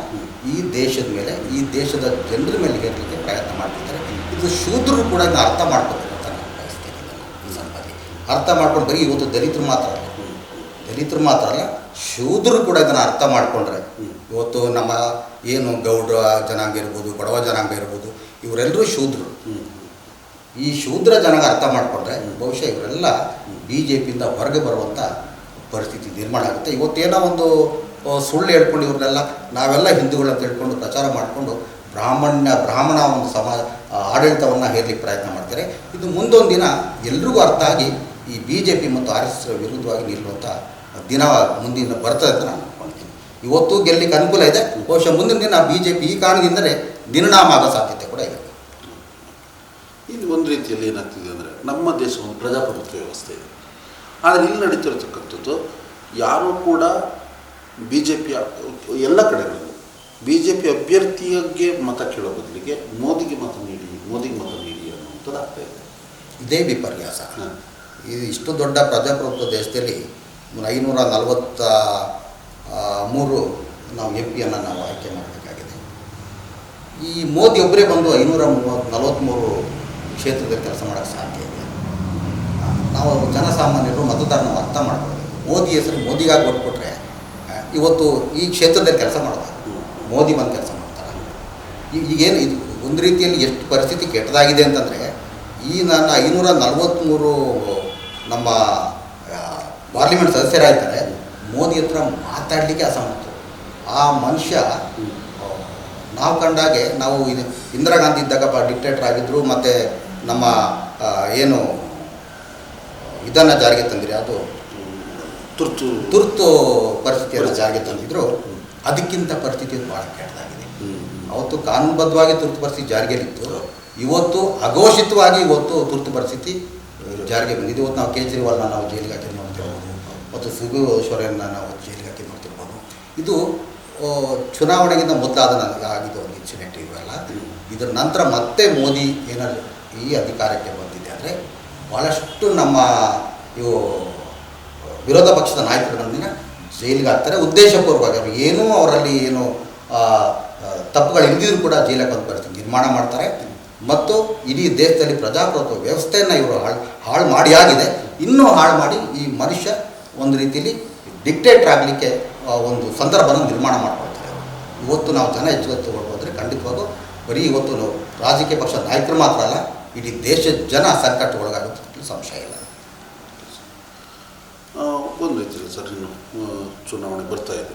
ಈ ದೇಶದ ಮೇಲೆ, ಈ ದೇಶದ ಜನರ ಮೇಲೆ ಹೇರಲಿಕ್ಕೆ ಪ್ರಯತ್ನ ಮಾಡ್ತಿದ್ದಾರೆ. ಇದು ಶೂದ್ರರು ಕೂಡ ಇದನ್ನು ಅರ್ಥ ಮಾಡ್ಕೋಬೇಕು ಅಂತ ನಾನು ಬಯಸ್ತೇನೆ. ಈ ಸಂದರ್ಭದಲ್ಲಿ ಅರ್ಥ ಮಾಡ್ಕೊಂಡು ಬರೀ ಇವತ್ತು ದಲಿತರು ಮಾತ್ರ ಅಲ್ಲ. ದಲಿತರು ಮಾತ್ರ ಅಲ್ಲ, ಶೂದ್ರರು ಕೂಡ ಇದನ್ನು ಅರ್ಥ ಮಾಡಿಕೊಂಡ್ರೆ, ಇವತ್ತು ನಮ್ಮ ಏನು ಗೌಡ ಜನಾಂಗ ಇರ್ಬೋದು, ಬಡವ ಜನಾಂಗ ಇರ್ಬೋದು, ಇವರೆಲ್ಲರೂ ಶೂದ್ರರು. ಈ ಶೂದ್ರ ಜನಾಂಗ ಅರ್ಥ ಮಾಡಿಕೊಂಡ್ರೆ, ಬಹುಶಃ ಇವರೆಲ್ಲ ಬಿ ಜೆ ಪಿಯಿಂದ ಹೊರಗೆ ಬರುವಂಥ ಪರಿಸ್ಥಿತಿ ನಿರ್ಮಾಣ ಆಗುತ್ತೆ. ಇವತ್ತೇನೋ ಒಂದು ಸುಳ್ಳು ಹೇಳ್ಕೊಂಡು ಇವ್ರನ್ನೆಲ್ಲ ನಾವೆಲ್ಲ ಹಿಂದೂಗಳು ಅಂತ ಹೇಳ್ಕೊಂಡು ಪ್ರಚಾರ ಮಾಡಿಕೊಂಡು ಬ್ರಾಹ್ಮಣ್ಯ, ಬ್ರಾಹ್ಮಣ ಒಂದು ಸಮಾಜ ಆಡಳಿತವನ್ನು ಹೇರಲಿಕ್ಕೆ ಪ್ರಯತ್ನ ಮಾಡ್ತಾರೆ. ಇದು ಮುಂದೊಂದು ದಿನ ಎಲ್ರಿಗೂ ಅರ್ಥ ಆಗಿ ಈ ಬಿ ಜೆ ಪಿ ಮತ್ತು ಆರ್ ಎಸ್ ವಿರುದ್ಧವಾಗಿ ನಿಲ್ಲುವಂಥ ದಿನ ಮುಂದಿನ ಬರ್ತದೆ ಅಂತ ನಾನು ಅಂದ್ಕೊಂಡಿದ್ದೀನಿ ಇವತ್ತು ಗೆಲ್ಲಕ್ಕೆ ಅನುಕೂಲ ಇದೆ. ಬಹುಶಃ ಮುಂದಿನ ದಿನ ಬಿ ಜೆ ಪಿ ಈ ಕಾರಣದಿಂದಲೇ ನಿರ್ಣಾಮ ಆಗೋ ಸಾಧ್ಯತೆ ಕೂಡ ಇದೆ. ಇನ್ನು ಒಂದು ರೀತಿಯಲ್ಲಿ ಏನಾಗ್ತಿದೆ ಅಂದರೆ ನಮ್ಮ ದೇಶ ಒಂದು ಪ್ರಜಾಪ್ರಭುತ್ವ ವ್ಯವಸ್ಥೆ ಇದೆ. ಆದರೆ ಇಲ್ಲಿ ನಡೀತಿರ್ತಕ್ಕಂಥದ್ದು ಯಾರೂ ಕೂಡ ಬಿ ಜೆ ಪಿಯ ಎಲ್ಲ ಕಡೆ ಬಿ ಜೆ ಪಿ ಅಭ್ಯರ್ಥಿಗೆ ಮತ ಕೇಳೋ ಬದಲಿಗೆ ಮೋದಿಗೆ ಮತ ನೀಡಿ ಮೋದಿಗೆ ಮತ ನೀಡಿ ಅನ್ನುವಂಥದ್ದು ಆಗ್ತಾ ಇದೆ. ಇದೇ ವಿಪರ್ಯಾಸ. ಇದು ಇಷ್ಟು ದೊಡ್ಡ ಪ್ರಜಾಪ್ರಭುತ್ವ ದೇಶದಲ್ಲಿ ಐನೂರ ನಲವತ್ತ ಮೂರು ನಾವು ಎಂ ಪಿಯನ್ನು ನಾವು ಆಯ್ಕೆ ಮಾಡಬೇಕಾಗಿದೆ. ಈ ಮೋದಿ ಒಬ್ಬರೇ ಬಂದು ಐನೂರ ಮೂವತ್ತು ನಲವತ್ತ್ಮೂರು ಕ್ಷೇತ್ರದಲ್ಲಿ ಕೆಲಸ ಮಾಡೋಕ್ಕೆ ಸಾಧ್ಯ ನಾವು ಜನಸಾಮಾನ್ಯರು ಮತದಾರನ ಅರ್ಥ ಮಾಡ್ಕೊಳ್ಬೇಕು ಮೋದಿ ಹೆಸರು ಮೋದಿಗಾಗಿ ಓಟ್ ಇವತ್ತು ಈ ಕ್ಷೇತ್ರದಲ್ಲಿ ಕೆಲಸ ಮಾಡ್ತಾರೆ. ಮೋದಿ ಬಂದು ಕೆಲಸ ಮಾಡ್ತಾರೆ. ಈಗ ಈಗೇನು ಇದು ಒಂದು ರೀತಿಯಲ್ಲಿ ಎಷ್ಟು ಪರಿಸ್ಥಿತಿ ಕೆಟ್ಟದಾಗಿದೆ ಅಂತಂದರೆ, ಈ ನನ್ನ ಐನೂರ ನಲವತ್ತ್ಮೂರು ನಮ್ಮ ಪಾರ್ಲಿಮೆಂಟ್ ಸದಸ್ಯರಾಗಿದ್ದಾರೆ. ಮೋದಿ ಹತ್ರ ಮಾತಾಡಲಿಕ್ಕೆ ಅಸಮರ್ಥ ಆ ಮನುಷ್ಯ ನಾವು ಕಂಡಾಗೆ ನಾವು ಇದು ಇಂದಿರಾ ಗಾಂಧಿ ಇದ್ದಾಗ ಡಿಕ್ಟೇಟರ್ ಆಗಿದ್ದರು ಮತ್ತು ನಮ್ಮ ಏನು ಇದನ್ನು ಜಾರಿಗೆ ತಂದಿರಿ ಅದು ತುರ್ತು ತುರ್ತು ಪರಿಸ್ಥಿತಿಯನ್ನು ಜಾರಿಗೆ ತಂದಿದ್ರು. ಅದಕ್ಕಿಂತ ಪರಿಸ್ಥಿತಿ ಭಾಳ ಕೆಟ್ಟದಾಗಿದೆ. ಅವತ್ತು ಕಾನೂನುಬದ್ಧವಾಗಿ ತುರ್ತು ಪರಿಸ್ಥಿತಿ ಜಾರಿಗೆಲಿತ್ತು ಇವತ್ತು ಅಘೋಷಿತವಾಗಿ ಇವತ್ತು ತುರ್ತು ಪರಿಸ್ಥಿತಿ ಜಾರಿಗೆ ಬಂದಿದೆ. ಇವತ್ತು ನಾವು ಕೇಜ್ರಿವಾಲ್ನ ನಾವು ಜೈಲಿಗೆ ಹಾಕಿ ನೋಡ್ತಿರ್ಬೋದು. ಮತ್ತು ಸುಗುಶ್ವರನ್ನ ನಾವು ಜೈಲಿಗೆ ಹಾಕಿ ನೋಡ್ತಿರ್ಬೋದು. ಇದು ಚುನಾವಣೆಗಿಂತ ಮೊದಲಾದ ನನಗೆ ಆಗಿದ್ದು ಒಂದು ಇನ್ಸಿಡೆಂಟ್ ಇವೆಲ್ಲ. ಇದರ ನಂತರ ಮತ್ತೆ ಮೋದಿ ಏನಾದ್ರು ಈ ಅಧಿಕಾರಕ್ಕೆ ಬಂದಿದೆ ಅಂದರೆ ಭಾಳಷ್ಟು ನಮ್ಮ ಇವು ವಿರೋಧ ಪಕ್ಷದ ನಾಯಕರುಗಳನ್ನ ಜೈಲಿಗೆ ಹಾಕ್ತಾರೆ. ಉದ್ದೇಶಪೂರ್ವಕ ಏನೂ ಅವರಲ್ಲಿ ಏನು ತಪ್ಪುಗಳು ಇಲ್ದಿದ್ರು ಕೂಡ ಜೈಲಿಗೆ ಬಂದು ಪರಿಸ್ಥಿತಿ ನಿರ್ಮಾಣ ಮಾಡ್ತಾರೆ. ಮತ್ತು ಇಡೀ ದೇಶದಲ್ಲಿ ಪ್ರಜಾಪ್ರಭುತ್ವ ವ್ಯವಸ್ಥೆಯನ್ನು ಇವರು ಹಾಳು ಹಾಳು ಮಾಡಿ ಆಗಿದೆ. ಇನ್ನೂ ಹಾಳು ಮಾಡಿ ಈ ಮನುಷ್ಯ ಒಂದು ರೀತಿಯಲ್ಲಿ ಡಿಕ್ಟೇಟರ್ ಆಗಲಿಕ್ಕೆ ಒಂದು ಸಂದರ್ಭನ ನಿರ್ಮಾಣ ಮಾಡ್ಕೊಳ್ತಾರೆ. ಇವತ್ತು ನಾವು ಜನ ಹೆಚ್ಚು ಹೋದರೆ ಖಂಡಿತವಾಗೂ ಬರೀ ಇವತ್ತು ರಾಜಕೀಯ ಪಕ್ಷದ ನಾಯಕರು ಮಾತ್ರ ಅಲ್ಲ ಇಡೀ ದೇಶದ ಜನ ಸಂಕಟ ಒಳಗಾಗುತ್ತೆ ಸಂಶಯ ಇಲ್ಲ. ಒಂದು ರೀತಿಯಲ್ಲಿ ಸರ್ ಇನ್ನು ಚುನಾವಣೆ ಬರ್ತಾ ಇದೆ.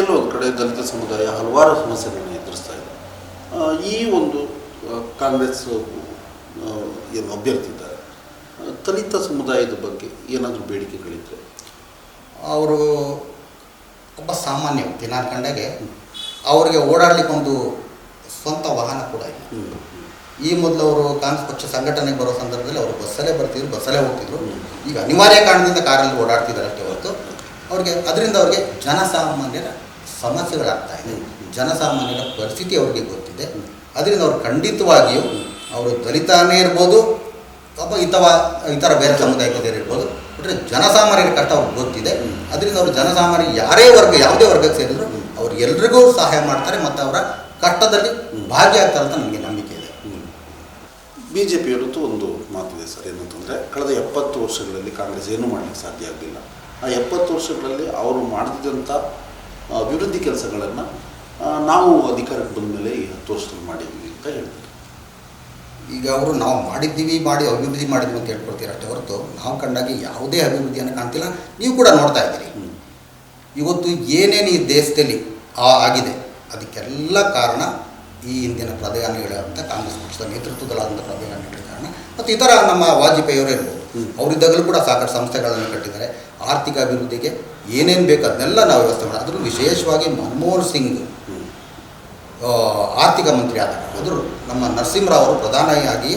ಎಲ್ಲೋ ಒಂದು ಕಡೆ ದಲಿತ ಸಮುದಾಯ ಹಲವಾರು ಸಮಸ್ಯೆಗಳನ್ನು ಎದುರಿಸ್ತಾ ಇದೆ. ಈ ಒಂದು ಕಾಂಗ್ರೆಸ್ ಏನು ಅಭ್ಯರ್ಥಿ ಇದ್ದಾರೆ ದಲಿತ ಸಮುದಾಯದ ಬಗ್ಗೆ ಏನಾದರೂ ಬೇಡಿಕೆಗಳಿದ್ದರೆ ಅವರು ಒಬ್ಬ ಸಾಮಾನ್ಯ ವ್ಯಕ್ತಿ ನಾನು ಕಂಡಾಗೆ ಅವರಿಗೆ ಓಡಾಡಲಿಕ್ಕೊಂದು ಸ್ವಂತ ವಾಹನ ಕೂಡ ಇಲ್ಲ. ಈ ಮೊದಲು ಅವರು ಕಾಂಗ್ರೆಸ್ ಪಕ್ಷ ಸಂಘಟನೆಗೆ ಬರೋ ಸಂದರ್ಭದಲ್ಲಿ ಅವರು ಬಸ್ಸಲ್ಲೇ ಬರ್ತಿದ್ರು, ಬಸ್ಸಲ್ಲೇ ಹೋಗ್ತಿದ್ರು. ಈಗ ಅನಿವಾರ್ಯ ಕಾರಣದಿಂದ ಕಾರಲ್ಲಿ ಓಡಾಡ್ತಿದ್ದಾರೆ ಅಷ್ಟೇ ಹೊರತು ಅವ್ರಿಗೆ, ಅದರಿಂದ ಅವ್ರಿಗೆ ಜನಸಾಮಾನ್ಯರ ಸಮಸ್ಯೆಗಳಾಗ್ತಾ ಇದೆ. ಜನಸಾಮಾನ್ಯರ ಪರಿಸ್ಥಿತಿ ಅವ್ರಿಗೆ ಗೊತ್ತಿದೆ. ಅದರಿಂದ ಅವ್ರು ಖಂಡಿತವಾಗಿಯೂ ಅವರು ದಲಿತಾನೇ ಇರ್ಬೋದು ಅಥವಾ ಇತವ, ಇತರ ಬೇರೆ ಸಮುದಾಯದವರು ಇರ್ಬೋದು ಬಿಟ್ಟರೆ ಜನಸಾಮಾನ್ಯರ ಕಷ್ಟ ಅವ್ರಿಗೆ ಗೊತ್ತಿದೆ. ಅದರಿಂದ ಅವರು ಜನಸಾಮಾನ್ಯ ಯಾರೇ ವರ್ಗ, ಯಾವುದೇ ವರ್ಗಕ್ಕೆ ಸೇರಿದ್ರು ಅವ್ರು ಎಲ್ರಿಗೂ ಸಹಾಯ ಮಾಡ್ತಾರೆ ಮತ್ತು ಅವರ ಕಷ್ಟದಲ್ಲಿ ಭಾಗಿಯಾಗ್ತಾರೆ ಅಂತ ನನಗೆ ನಂಬಿಕೆ. ಬಿ ಜೆ ಪಿಯವರದ್ದು ಒಂದು ಮಾತಿದೆ ಸರ್ ಏನಂತಂದರೆ ಕಳೆದ ಎಪ್ಪತ್ತು ವರ್ಷಗಳಲ್ಲಿ ಕಾಂಗ್ರೆಸ್ ಏನೂ ಮಾಡಲಿಕ್ಕೆ ಸಾಧ್ಯ ಆಗಲಿಲ್ಲ. ಆ ಎಪ್ಪತ್ತು ವರ್ಷಗಳಲ್ಲಿ ಅವರು ಮಾಡಿದಂಥ ಅಭಿವೃದ್ಧಿ ಕೆಲಸಗಳನ್ನು ನಾವು ಅಧಿಕಾರಕ್ಕೆ ಬಂದ ಮೇಲೆ ಈ ಹತ್ತು ವರ್ಷದಲ್ಲಿ ಮಾಡಿದ್ವಿ ಅಂತ ಹೇಳ್ತಾರೆ ಈಗ ಅವರು ನಾವು ಮಾಡಿದ್ದೀವಿ ಮಾಡಿ ಅಭಿವೃದ್ಧಿ ಮಾಡಿದ್ವಿ ಅಂತ ಹೇಳ್ಕೊಡ್ತೀರ ಅಷ್ಟೇ ಹೊರತು ನಾವು ಕಂಡಾಗಿ ಯಾವುದೇ ಅಭಿವೃದ್ಧಿಯನ್ನು ಕಾಣ್ತಿಲ್ಲ. ನೀವು ಕೂಡ ನೋಡ್ತಾ ಇದ್ದೀರಿ. ಇವತ್ತು ಏನೇನು ಈ ದೇಶದಲ್ಲಿ ಆ- ಆಗಿದೆ ಅದಕ್ಕೆಲ್ಲ ಕಾರಣ ಈ ಹಿಂದಿನ ಪ್ರಧಾನಿಗಳಂತ ಕಾಂಗ್ರೆಸ್ ಪಕ್ಷದ ನೇತೃತ್ವದಲ್ಲಾದಂಥ ಪ್ರಧಾನಿಗಳ ಕಾರಣ ಮತ್ತು ಇತರ ನಮ್ಮ ವಾಜಪೇಯಿಯವರು ಇರ್ಬೋದು. ಅವರಿದ್ದಾಗಲೂ ಕೂಡ ಸಾಕಷ್ಟು ಸಂಸ್ಥೆಗಳನ್ನು ಕಟ್ಟಿದ್ದಾರೆ. ಆರ್ಥಿಕ ಅಭಿವೃದ್ಧಿಗೆ ಏನೇನು ಬೇಕು ಅದನ್ನೆಲ್ಲ ನಾವು ವ್ಯವಸ್ಥೆ ಮಾಡಿ ಅದರಲ್ಲೂ ವಿಶೇಷವಾಗಿ ಮನಮೋಹನ್ ಸಿಂಗ್ ಆರ್ಥಿಕ ಮಂತ್ರಿ ಆದ ಆದರೂ ನಮ್ಮ ನರಸಿಂಹರಾವ್ ಅವರು ಪ್ರಧಾನಿಯಾಗಿ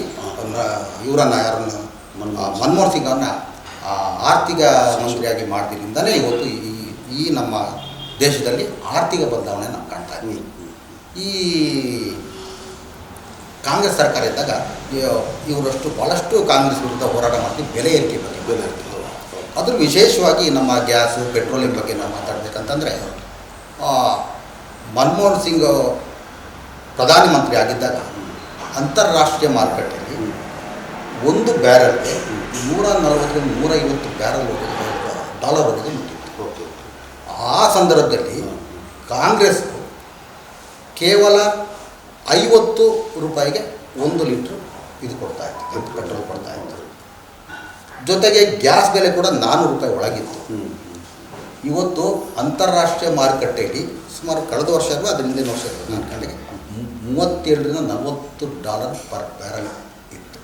ಇವರನ್ನು ಯಾರನ್ನು ಮನಮೋಹನ್ ಮನಮೋಹನ್ ಸಿಂಗ್ ಅವ್ರನ್ನ ಆರ್ಥಿಕ ಮಂತ್ರಿಯಾಗಿ ಮಾಡಿದ್ರಿಂದಲೇ ಇವತ್ತು ಈ ಈ ನಮ್ಮ ದೇಶದಲ್ಲಿ ಆರ್ಥಿಕ ಬದಲಾವಣೆ ನಾವು ಕಾಣ್ತಾ ಇದ್ದೀವಿ ಈ ಕಾಂಗ್ರೆಸ್ ಸರ್ಕಾರ ಇದ್ದಾಗ ಇವರಷ್ಟು ಭಾಳಷ್ಟು ಕಾಂಗ್ರೆಸ್ ವಿರುದ್ಧ ಹೋರಾಟ ಮಾಡಿ ಬೆಲೆ ಏರಿಕೆ ಬಗ್ಗೆ ಬೆಲೆ ಇರ್ತದೆ ಅದ್ರ ವಿಶೇಷವಾಗಿ ನಮ್ಮ ಗ್ಯಾಸು ಪೆಟ್ರೋಲಿಯಂ ಬಗ್ಗೆ ನಾವು ಮಾತಾಡಬೇಕಂತಂದರೆ ಮನಮೋಹನ್ ಸಿಂಗ್ ಪ್ರಧಾನಮಂತ್ರಿ ಆಗಿದ್ದಾಗ ಅಂತಾರಾಷ್ಟ್ರೀಯ ಮಾರುಕಟ್ಟೆಯಲ್ಲಿ ಒಂದು ಬ್ಯಾರಲ್ಗೆ ನೂರ ನಲವತ್ತರಿಂದ ನೂರೈವತ್ತು ಬ್ಯಾರಲ್ ಡಾಲರ್ ವರೆಗೆ ಮುಟ್ಟಿತ್ತು. ಆ ಸಂದರ್ಭದಲ್ಲಿ ಕಾಂಗ್ರೆಸ್ ಕೇವಲ ಐವತ್ತು ರೂಪಾಯಿಗೆ ಒಂದು ಲೀಟ್ರ್ ಇದು ಕೊಡ್ತಾ ಇತ್ತು ಪೆಟ್ರೋಲ್ ಕೊಡ್ತಾ ಇತ್ತು. ಜೊತೆಗೆ ಗ್ಯಾಸ್ ಬೆಲೆ ಕೂಡ ನಾನ್ನೂರು ರೂಪಾಯಿ ಒಳಗಿತ್ತು. ಇವತ್ತು ಅಂತಾರಾಷ್ಟ್ರೀಯ ಮಾರುಕಟ್ಟೆಯಲ್ಲಿ ಸುಮಾರು ಕಳೆದ ವರ್ಷ ಅಥವಾ ಅದರ ಹಿಂದಿನ ವರ್ಷ ನನ್ನ ಕಡೆಗೆ. ಮೂವತ್ತೇಳರಿಂದ ನಲವತ್ತು ಡಾಲರ್ ಪರ್ ಬ್ಯಾರಲ್ ಇತ್ತು.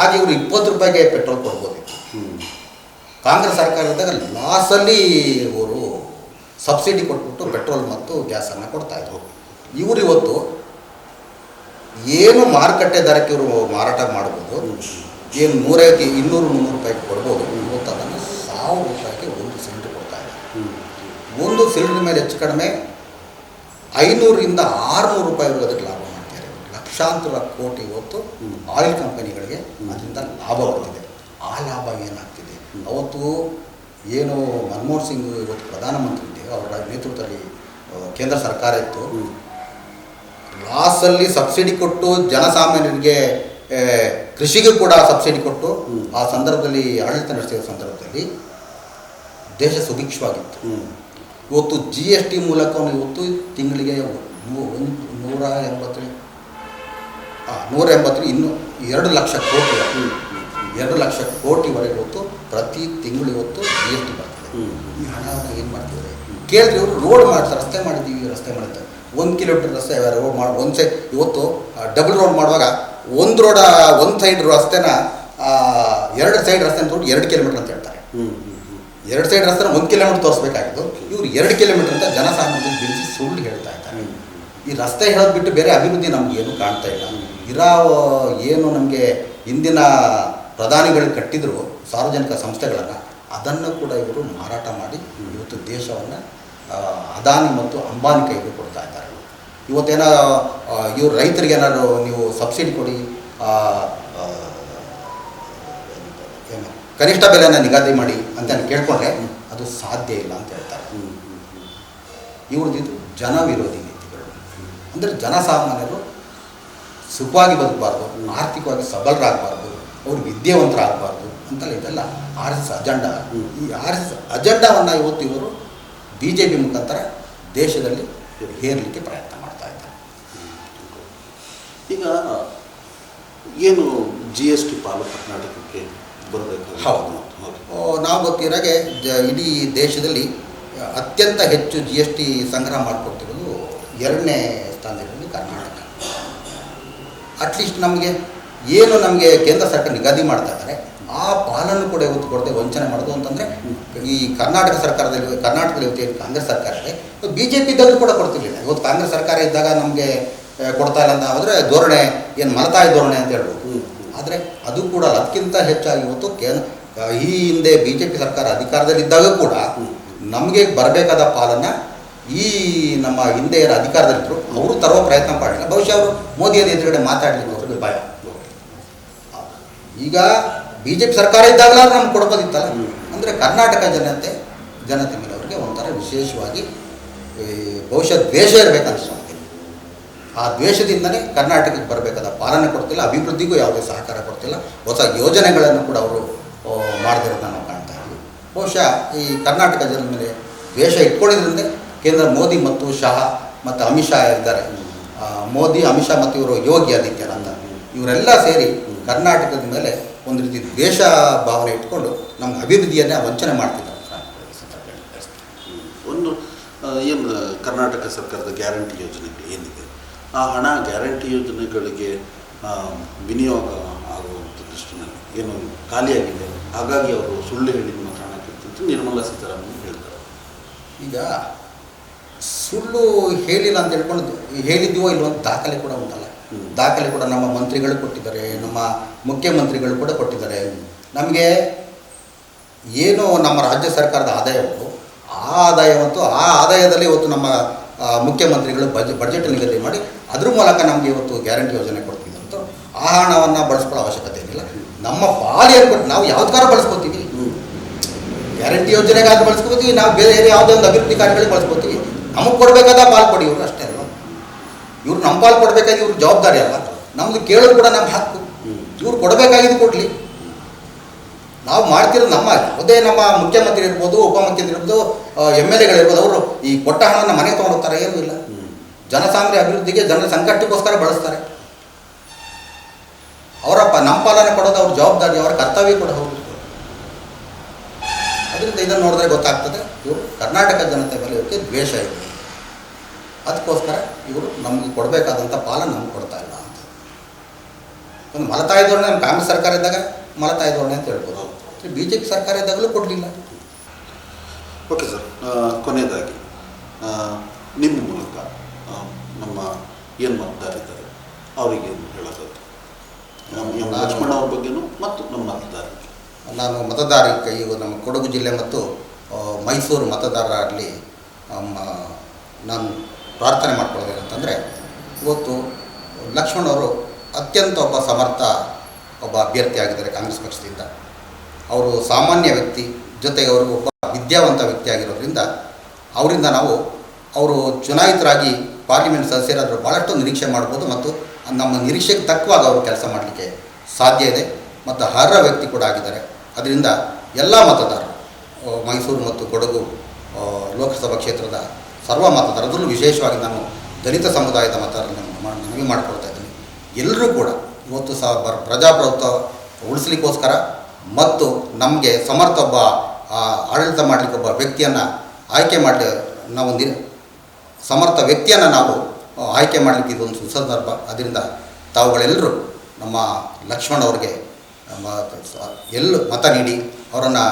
ಆಗ ಇವರು ಇಪ್ಪತ್ತು ರೂಪಾಯಿಗೆ ಪೆಟ್ರೋಲ್ ಕೊಡ್ಬೋದಿತ್ತು. ಹ್ಞೂ ಕಾಂಗ್ರೆಸ್ ಸರ್ಕಾರ ಇದ್ದಾಗ ಲಾಸಲ್ಲಿ ಇವರು ಸಬ್ಸಿಡಿ ಕೊಟ್ಬಿಟ್ಟು ಪೆಟ್ರೋಲ್ ಮತ್ತು ಗ್ಯಾಸನ್ನು ಕೊಡ್ತಾ ಇದ್ರು. ಇವರು ಇವತ್ತು ಏನು ಮಾರುಕಟ್ಟೆ ದರಕ್ಕೆ ಇವರು ಮಾರಾಟ ಮಾಡ್ಬೋದು, ಏನು ನೂರೈವತ್ತು, ಇನ್ನೂರು, ಮುನ್ನೂರು ರೂಪಾಯಿಗೆ ಕೊಡ್ಬೋದು ಇವತ್ತು ಅದನ್ನು ಸಾವಿರ ರೂಪಾಯಿಗೆ ಒಂದು ಸಿಲಿಂಡ್ರ್ ಕೊಡ್ತಾ ಇದೆ ಒಂದು ಸಿಲಿಂಡ್ರ್ ಮೇಲೆ ಹೆಚ್ಚು ಕಡಿಮೆ ಐನೂರಿಂದ ಆರುನೂರು ರೂಪಾಯಿವರೆಗೂ ಅದಕ್ಕೆ ಲಾಭ ಮಾಡ್ತಾರೆ ಲಕ್ಷಾಂತರ ಕೋಟಿ ಇವತ್ತು ಆಯಿಲ್ ಕಂಪನಿಗಳಿಗೆ ಅದರಿಂದ ಲಾಭ ಬರ್ತಿದೆ ಆ ಲಾಭ ಏನಾಗ್ತಿದೆ? ಅವತ್ತು ಏನು ಮನಮೋಹನ್ ಸಿಂಗ್ ಇವತ್ತು ಪ್ರಧಾನಮಂತ್ರಿ ಇದೆ ಅವರ ನೇತೃತ್ವದಲ್ಲಿ ಕೇಂದ್ರ ಸರ್ಕಾರ ಇತ್ತು. ಲಾಸಲ್ಲಿ ಸಬ್ಸಿಡಿ ಕೊಟ್ಟು ಜನಸಾಮಾನ್ಯರಿಗೆ ಕೃಷಿಗೂ ಕೂಡ ಸಬ್ಸಿಡಿ ಕೊಟ್ಟು ಆ ಸಂದರ್ಭದಲ್ಲಿ ಆಡಳಿತ ನಡೆಸಿದ ಸಂದರ್ಭದಲ್ಲಿ ದೇಶ ಸುಭಿಕ್ಷವಾಗಿತ್ತು. ಹ್ಞೂ ಇವತ್ತು ಜಿ ಎಸ್ ಟಿ ಮೂಲಕ ಇವತ್ತು ತಿಂಗಳಿಗೆ ಒಂದು ನೂರ ಎಂಬತ್ತು ಆ, ನೂರ ಎಂಬತ್ತು ಇನ್ನು ಎರಡು ಲಕ್ಷ ಕೋಟಿ ಎರಡು ಲಕ್ಷ ಕೋಟಿವರೆಗೆ ಇವತ್ತು ಪ್ರತಿ ತಿಂಗಳು ಇವತ್ತು ಜಿ ಎಸ್ ಟಿ ಬರ್ತದೆ ಈ ಹಣವನ್ನು ಏನು ಮಾಡ್ತಿದ್ದಾರೆ ಕೇಳಿದ್ರೆ ಇವರು ರೋಡ್ ಮಾಡ್ತಾರೆ ರಸ್ತೆ ಮಾಡಿದ್ದೀವಿ ರಸ್ತೆ ಮಾಡ್ತಾರೆ ಒಂದು ಕಿಲೋಮೀಟರ್ ರಸ್ತೆ ರೋಡ್ ಮಾಡಿ ಒಂದು ಸೈಡ್ ಇವತ್ತು ಡಬಲ್ ರೋಡ್ ಮಾಡುವಾಗ ಒಂದು ರೋಡ ಒಂದು ಸೈಡ್ ರಸ್ತೆನ ಎರಡು ಸೈಡ್ ರಸ್ತೆ ಅಂತ ಎರಡು ಕಿಲೋಮೀಟರ್ ಅಂತ ಹೇಳ್ತಾರೆ. ಎರಡು ಸೈಡ್ ರಸ್ತೆನ ಒಂದು ಕಿಲೋಮೀಟರ್ ತೋರಿಸ್ಬೇಕಾಗಿತ್ತು ಇವರು ಎರಡು ಕಿಲೋಮೀಟರ್ ಅಂತ ಜನಸಾಮಾನ್ಯರಿಗೆ ಬಿಡಿಸಿ ಸುಳ್ಳು ಹೇಳ್ತಾ ಇದ್ದಾರೆ. ಈ ರಸ್ತೆ ಹೇಳೋದು ಬಿಟ್ಟು ಬೇರೆ ಅಭಿವೃದ್ಧಿ ನಮ್ಗೆ ಏನು ಕಾಣ್ತಾ ಇಲ್ಲ. ಇರೋ ಏನು ನಮಗೆ ಇಂದಿನ ಪ್ರಧಾನಿಗಳು ಕಟ್ಟಿದ್ರು ಸಾರ್ವಜನಿಕ ಸಂಸ್ಥೆಗಳನ್ನು ಅದನ್ನು ಕೂಡ ಇವರು ಮಾರಾಟ ಮಾಡಿ ಇವತ್ತು ದೇಶವನ್ನು ಅದಾನಿ ಮತ್ತು ಅಂಬಾನಿ ಕೈಗೆ ಕೊಡ್ತಾ ಇದ್ದಾರೆ. ಇವತ್ತೇನ ಇವ್ರು ರೈತರಿಗೆ ಏನಾದ್ರು ನೀವು ಸಬ್ಸಿಡಿ ಕೊಡಿ ಏನು ಕನಿಷ್ಠ ಬೆಲೆನ ನಿಗದಿ ಮಾಡಿ ಅಂತ ಕೇಳ್ಕೊಂಡ್ರೆ ಅದು ಸಾಧ್ಯ ಇಲ್ಲ ಅಂತ ಹೇಳ್ತಾರೆ. ಇವ್ರದ್ದು ಜನ ವಿರೋಧಿ ನೀತಿಗಳು. ಅಂದರೆ ಜನಸಾಮಾನ್ಯರು ಸುಖವಾಗಿ ಬದುಕಬಾರ್ದು ಆರ್ಥಿಕವಾಗಿ ಸಬಲರಾಗಬಾರ್ದು ಅವರು ವಿದ್ಯಾವಂತರಾಗಬಾರ್ದು ಅಂತೆಲ್ಲ ಇದೆಲ್ಲ ಆರ್ ಎಸ್ ಅಜೆಂಡಾ ಈ ಆರ್ ಎಸ್ ಅಜೆಂಡಾವನ್ನು ಇವತ್ತು ಇವರು ಬಿ ಜೆ ಪಿ ಮುಖಾಂತರ ದೇಶದಲ್ಲಿ ಹೇರಲಿಕ್ಕೆ ಪ್ರಯತ್ನ ಮಾಡ್ತಾ ಇದ್ದಾರೆ. ಈಗ ಏನು ಜಿ ಎಸ್ ಟಿ ಪಾಲು ಕರ್ನಾಟಕಕ್ಕೆ ಬರಬೇಕು? ಹೌದು. ನಾವು ಗೊತ್ತಿರಾಗೆ ಜ ಇಡೀ ದೇಶದಲ್ಲಿ ಅತ್ಯಂತ ಹೆಚ್ಚು ಜಿ ಎಸ್ ಟಿ ಸಂಗ್ರಹ ಮಾಡಿಕೊಡ್ತಿರೋದು ಎರಡನೇ ಸ್ಥಾನದಲ್ಲಿ ಕರ್ನಾಟಕ. ಅಟ್ಲೀಸ್ಟ್ ನಮಗೆ ಏನು ನಮಗೆ ಕೇಂದ್ರ ಸರ್ಕಾರ ನಿಗದಿ ಮಾಡ್ತಾ ಇದ್ದಾರೆ ಆ ಪಾಲನ್ನು ಕೂಡ ಇವತ್ತು ಕೊಡದೆ ವಂಚನೆ ಮಾಡೋದು ಅಂತಂದರೆ ಈ ಕರ್ನಾಟಕ ಸರ್ಕಾರದಲ್ಲಿ ಕರ್ನಾಟಕದಲ್ಲಿ ಇವತ್ತು ಏನು ಕಾಂಗ್ರೆಸ್ ಸರ್ಕಾರ ಇದೆ ಬಿ ಜೆ ಪಿ ಇದ್ದಾಗಲೂ ಕೂಡ ಕೊಡ್ತಿರ್ಲಿಲ್ಲ. ಇವತ್ತು ಕಾಂಗ್ರೆಸ್ ಸರ್ಕಾರ ಇದ್ದಾಗ ನಮಗೆ ಕೊಡ್ತಾ ಇಲ್ಲ ಅಂತ ಆದರೆ ಧೋರಣೆ ಏನು ಮಲತಾಯಿ ಧೋರಣೆ ಅಂತ ಹೇಳ್ಬೋದು. ಆದರೆ ಅದು ಕೂಡ ಅದಕ್ಕಿಂತ ಹೆಚ್ಚಾಗಿ ಇವತ್ತು ಕೇಂದ್ರ ಈ ಹಿಂದೆ ಬಿ ಜೆ ಪಿ ಸರ್ಕಾರ ಅಧಿಕಾರದಲ್ಲಿದ್ದಾಗ ಕೂಡ ನಮಗೆ ಬರಬೇಕಾದ ಪಾಲನ್ನು ಈ ನಮ್ಮ ಹಿಂದೆ ಏನು ಅಧಿಕಾರದಲ್ಲಿದ್ದರು ಅವರು ತರುವ ಪ್ರಯತ್ನ ಮಾಡಿಲ್ಲ ಬಹುಶಃ ಅವರು ಮೋದಿಯವ್ರ ಎದುರುಗಡೆ ಮಾತಾಡಲಿಕ್ಕೆ ಅವ್ರಿಗೆ ಭಯ ಈಗ ಬಿ ಜೆ ಪಿ ಸರ್ಕಾರ ಇದ್ದಾಗಲಾದ್ರೂ ನಮ್ಗೆ ಕೊಡ್ಬೋದಿತ್ತಲ್ಲ? ಅಂದರೆ ಕರ್ನಾಟಕ ಜನತೆ ಜನತೆ ಮೇಲೆ ಅವರಿಗೆ ಒಂಥರ ವಿಶೇಷವಾಗಿ ಬಹುಶಃ ದ್ವೇಷ ಇರಬೇಕು ಅನಿಸ್ತು ನಮಗೆ ಆ ದ್ವೇಷದಿಂದನೇ ಕರ್ನಾಟಕಕ್ಕೆ ಬರಬೇಕಾದ ಪಾಲನೆ ಕೊಡ್ತಿಲ್ಲ, ಅಭಿವೃದ್ಧಿಗೂ ಯಾವುದೇ ಸಹಕಾರ ಕೊಡ್ತಿಲ್ಲ. ಹೊಸ ಯೋಜನೆಗಳನ್ನು ಕೂಡ ಅವರು ಮಾಡದಿರೋದನ್ನ ನಾವು ಕಾಣ್ತಾ ಇದ್ವಿ ಬಹುಶಃ ಈ ಕರ್ನಾಟಕ ಜನರ ಮೇಲೆ ದ್ವೇಷ ಇಟ್ಕೊಂಡಿದ್ರಿಂದ ಕೇಂದ್ರ ಮೋದಿ ಮತ್ತು ಶಾಹ ಮತ್ತು ಅಮಿತ್ ಶಾ ಇದ್ದಾರೆ. ಮೋದಿ, ಅಮಿತ್ ಶಾ ಮತ್ತು ಇವರು ಯೋಗಿ ಆದಿತ್ಯನಾಥ. ಇವರೆಲ್ಲ ಸೇರಿ ಕರ್ನಾಟಕದ ಮೇಲೆ ಒಂದು ರೀತಿ ದ್ವೇಷ ಭಾವನೆ ಇಟ್ಕೊಂಡು ನಮ್ಮ ಅಭಿವೃದ್ಧಿಯನ್ನೇ ವಂಚನೆ ಮಾಡ್ತಿದ್ದಾರೆ ಬಯಸ್ತೀನಿ. ಒಂದು ಏನು ಕರ್ನಾಟಕ ಸರ್ಕಾರದ ಗ್ಯಾರಂಟಿ ಯೋಜನೆಗಳು ಏನಿದೆ ಆ ಹಣ ಗ್ಯಾರಂಟಿ ಯೋಜನೆಗಳಿಗೆ ವಿನಿಯೋಗ ಆಗುವಂಥ ದೃಷ್ಟಿನಲ್ಲಿ ಏನು ಖಾಲಿಯಾಗಿದೆ ಹಾಗಾಗಿ ಅವರು ಸುಳ್ಳು ಹೇಳಿದ ಮಾತ್ರ ಹಣ ಕೇಳ್ತಿದ್ದು ನಿರ್ಮಲಾ ಸೀತಾರಾಮನ್ ಹೇಳ್ತಾರೆ ಈಗ ಸುಳ್ಳು ಹೇಳಿಲ್ಲ ಅಂತ ಹೇಳ್ಕೊಂಡು ಹೇಳಿದ್ದೀವೋ ಇಲ್ಲ ಅಂತ ದಾಖಲೆ ಕೂಡ ಉಂಟಲ್ಲ. ದಾಖಲೆ ಕೂಡ ನಮ್ಮ ಮಂತ್ರಿಗಳು ಕೊಟ್ಟಿದ್ದಾರೆ, ನಮ್ಮ ಮುಖ್ಯಮಂತ್ರಿಗಳು ಕೂಡ ಕೊಟ್ಟಿದ್ದಾರೆ. ನಮಗೆ ಏನು ನಮ್ಮ ರಾಜ್ಯ ಸರ್ಕಾರದ ಆದಾಯ ಉಂಟು, ಆ ಆದಾಯವಂತೂ ಆ ಆದಾಯದಲ್ಲಿ ಇವತ್ತು ನಮ್ಮ ಮುಖ್ಯಮಂತ್ರಿಗಳು ಬಜೆ ಬಜೆಟ್ ನಿಗದಿ ಮಾಡಿ ಅದ್ರ ಮೂಲಕ ನಮಗೆ ಇವತ್ತು ಗ್ಯಾರಂಟಿ ಯೋಜನೆ ಕೊಡ್ತಿದ್ದಂತೂ ಆ ಹಣವನ್ನು ಬಳಸ್ಕೊಳ್ಳೋ ಅವಶ್ಯಕತೆ ಏನಿಲ್ಲ. ನಮ್ಮ ಪಾಲು ಕೊಟ್ಟು ನಾವು ಯಾವ್ದಕ್ಕಾರ ಬಳಸ್ಕೊತೀವಿ. ಗ್ಯಾರಂಟಿ ಯೋಜನೆಗಾದ್ರೂ ಬಳಸ್ಕೋತೀವಿ, ನಾವು ಬೇರೆ ಯಾವುದೇ ಒಂದು ಅಭಿವೃದ್ಧಿ ಕಾರ್ಯಗಳಿಗೆ ಬಳಸ್ಕೋತೀವಿ. ನಮಗೆ ಕೊಡಬೇಕಾದ ಪಾಲು ಕೊಡಿ ಇವರು ಅಷ್ಟೇ. ಇವ್ರು ನಮ್ಮ ಪಾಲು ಕೊಡಬೇಕಾಗಿ ಇವ್ರ ಜವಾಬ್ದಾರಿ ಅಲ್ಲ ನಮ್ದು ಕೇಳೋದು ಕೂಡ ನಮ್ಮ ಹಕ್ಕು. ಇವ್ರು ಕೊಡಬೇಕಾಗಿದ್ದು ಕೊಡಲಿ. ನಾವು ಮಾಡ್ತಿರೋದು ನಮ್ಮ ಅದೇ ನಮ್ಮ ಮುಖ್ಯಮಂತ್ರಿ ಇರ್ಬೋದು ಉಪಮುಖ್ಯಮಂತ್ರಿ ಇರ್ಬೋದು ಎಂ ಎಲ್ ಎಗಳಿರ್ಬೋದು ಅವರು ಈ ಕೊಟ್ಟ ಹಣವನ್ನು ಮನೆ ತೊಗೊಂಡೋಗ್ತಾರೆ ಏನೂ ಇಲ್ಲ. ಜನಸಾಮಾನ್ಯ ಅಭಿವೃದ್ಧಿಗೆ ಜನರ ಸಂಕಷ್ಟಕ್ಕೋಸ್ಕರ ಬಳಸ್ತಾರೆ. ಅವರಪ್ಪ ನಮ್ಮ ಪಾಲನೆ ಕೊಡೋದು ಅವ್ರ ಜವಾಬ್ದಾರಿ ಅವರ ಕರ್ತವ್ಯ ಕೂಡ ಹೌದು. ಅದರಿಂದ ಇದನ್ನು ನೋಡಿದ್ರೆ ಗೊತ್ತಾಗ್ತದೆ ಇವರು ಕರ್ನಾಟಕ ಜನತೆ ಮೇಲೆ ಇವರಿಗೆ ದ್ವೇಷ ಇದೆ. ಅದಕ್ಕೋಸ್ಕರ ಇವರು ನಮಗೆ ಕೊಡಬೇಕಾದಂಥ ಪಾಲ ನಮ್ಗೆ ಕೊಡ್ತಾ ಇಲ್ಲ ಅಂತ. ಒಂದು ಮಲತಾಯಿ ಧೋರಣೆ ನಮ್ಮ ಕಾಂಗ್ರೆಸ್ ಸರ್ಕಾರ ಇದ್ದಾಗ ಮಲತಾಯಿ ಧೋರಣೆ ಅಂತ ಹೇಳ್ಬೋದು. ಬಿ ಜೆ ಪಿ ಸರ್ಕಾರ ಇದ್ದಾಗಲೂ ಕೊಡಲಿಲ್ಲ. ಓಕೆ ಸರ್ ಕೊನೆಯದಾಗಿ ನಿಮ್ಮ ಮೂಲಕ ನಮ್ಮ ಏನು ಮತದಾರಿದ್ದಾರೆ ಅವರಿಗೆ ನಾನು- ಲಕ್ಷ್ಮಣ ಅವ್ರ ಬಗ್ಗೆನೂ ಮತ್ತು ನಮ್ಮ ಮತದಾರರಿಗೆ. ನಾನು ಮತದಾರಕ್ಕೆ ಇವು ನಮ್ಮ ಕೊಡಗು ಜಿಲ್ಲೆ ಮತ್ತು ಮೈಸೂರು ಮತದಾರರಲ್ಲಿ ನಾನು ಪ್ರಾರ್ಥನೆ ಮಾಡ್ಕೊಳ್ಳೋದೇನಂತಂದರೆ ಇವತ್ತು ಲಕ್ಷ್ಮಣ್ ಅವರು ಅತ್ಯಂತ ಒಬ್ಬ ಸಮರ್ಥ, ಒಬ್ಬ ಅಭ್ಯರ್ಥಿ ಆಗಿದ್ದಾರೆ ಕಾಂಗ್ರೆಸ್ ಪಕ್ಷದಿಂದ. ಅವರು ಸಾಮಾನ್ಯ ವ್ಯಕ್ತಿ, ಜೊತೆಗೆ ಅವರು ಒಬ್ಬ ವಿದ್ಯಾವಂತ ವ್ಯಕ್ತಿ ಆಗಿರೋದ್ರಿಂದ ಅವರಿಂದ ನಾವು ಅವರು ಚುನಾಯಿತರಾಗಿ ಪಾರ್ಲಿಮೆಂಟ್ ಸದಸ್ಯರಾದರೂ ಭಾಳಷ್ಟು ನಿರೀಕ್ಷೆ ಮಾಡ್ಬೋದು ಮತ್ತು ನಮ್ಮ ನಿರೀಕ್ಷೆಗೆ ತಕ್ಕವಾಗ ಅವರು ಕೆಲಸ ಮಾಡಲಿಕ್ಕೆ ಸಾಧ್ಯ ಇದೆ ಮತ್ತು ಅರ್ಹ ವ್ಯಕ್ತಿ ಕೂಡ ಆಗಿದ್ದಾರೆ. ಅದರಿಂದ ಎಲ್ಲ ಮತದಾರರು ಮೈಸೂರು ಮತ್ತು ಕೊಡಗು ಲೋಕಸಭಾ ಕ್ಷೇತ್ರದ ಸರ್ವ ಮತದಾರರು ಅದರಲ್ಲೂ ವಿಶೇಷವಾಗಿ ನಾನು ದಲಿತ ಸಮುದಾಯದ ಮತದಾರರನ್ನು ಮನವಿ ಮಾಡಿಕೊಳ್ತಾ ಇದ್ದೀನಿ. ಎಲ್ಲರೂ ಕೂಡ ಇವತ್ತು ಸಹ ಬರ ಪ್ರಜಾಪ್ರಭುತ್ವ ಉಳಿಸ್ಲಿಕ್ಕೋಸ್ಕರ ಮತ್ತು ನಮಗೆ ಸಮರ್ಥ ಒಬ್ಬ ಆಡಳಿತ ಮಾಡಲಿಕ್ಕೆ ಒಬ್ಬ ವ್ಯಕ್ತಿಯನ್ನು ಆಯ್ಕೆ ಮಾಡಿ ನಾವು ನಿರ್ ಸಮರ್ಥ ವ್ಯಕ್ತಿಯನ್ನು ನಾವು ಆಯ್ಕೆ ಮಾಡಲಿಕ್ಕೆ ಇದೊಂದು ಸುಸಂದರ್ಭ. ಅದರಿಂದ ತಾವುಗಳೆಲ್ಲರೂ ನಮ್ಮ ಲಕ್ಷ್ಮಣ್ ಅವ್ರಿಗೆ ಎಲ್ಲೂ ಮತ ನೀಡಿ ಅವರನ್ನು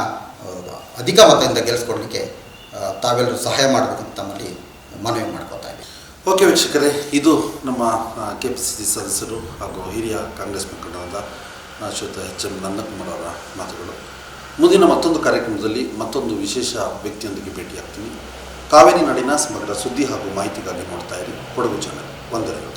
ಅಧಿಕ ಮತದಿಂದ ಗೆಲ್ಲಿಸ್ಕೊಡ್ಲಿಕ್ಕೆ ತಾವೆಲ್ಲರೂ ಸಹಾಯ ಮಾಡಬೇಕಂತ ತಮ್ಮಲ್ಲಿ ಮನವಿ ಮಾಡ್ಕೊತಾ ಇದ್ದೀನಿ. ಓಕೆ ವೀಕ್ಷಕರೇ, ಇದು ನಮ್ಮ ಕೆ ಪಿ ಸಿ ಸಿ ಸದಸ್ಯರು ಹಾಗೂ ಹಿರಿಯ ಕಾಂಗ್ರೆಸ್ ಮುಖಂಡರಾದ ಶ್ರೀತ ಎಚ್ ಎಂ ನಂದಕುಮಾರ್ ಅವರ ಮಾತುಗಳು. ಮುಂದಿನ ಮತ್ತೊಂದು ಕಾರ್ಯಕ್ರಮದಲ್ಲಿ ಮತ್ತೊಂದು ವಿಶೇಷ ವ್ಯಕ್ತಿಯೊಂದಿಗೆ ಭೇಟಿಯಾಗ್ತೀನಿ. ಕಾವೇರಿ ನಾಡಿನ, ಸಮಗ್ರ ಸುದ್ದಿ ಹಾಗೂ ಮಾಹಿತಿಗಾಗಿ ನೋಡ್ತಾ ಇರಿ. ಕೊಡಗು ಚಾನಲ್, ವಂದನೆಗಳು.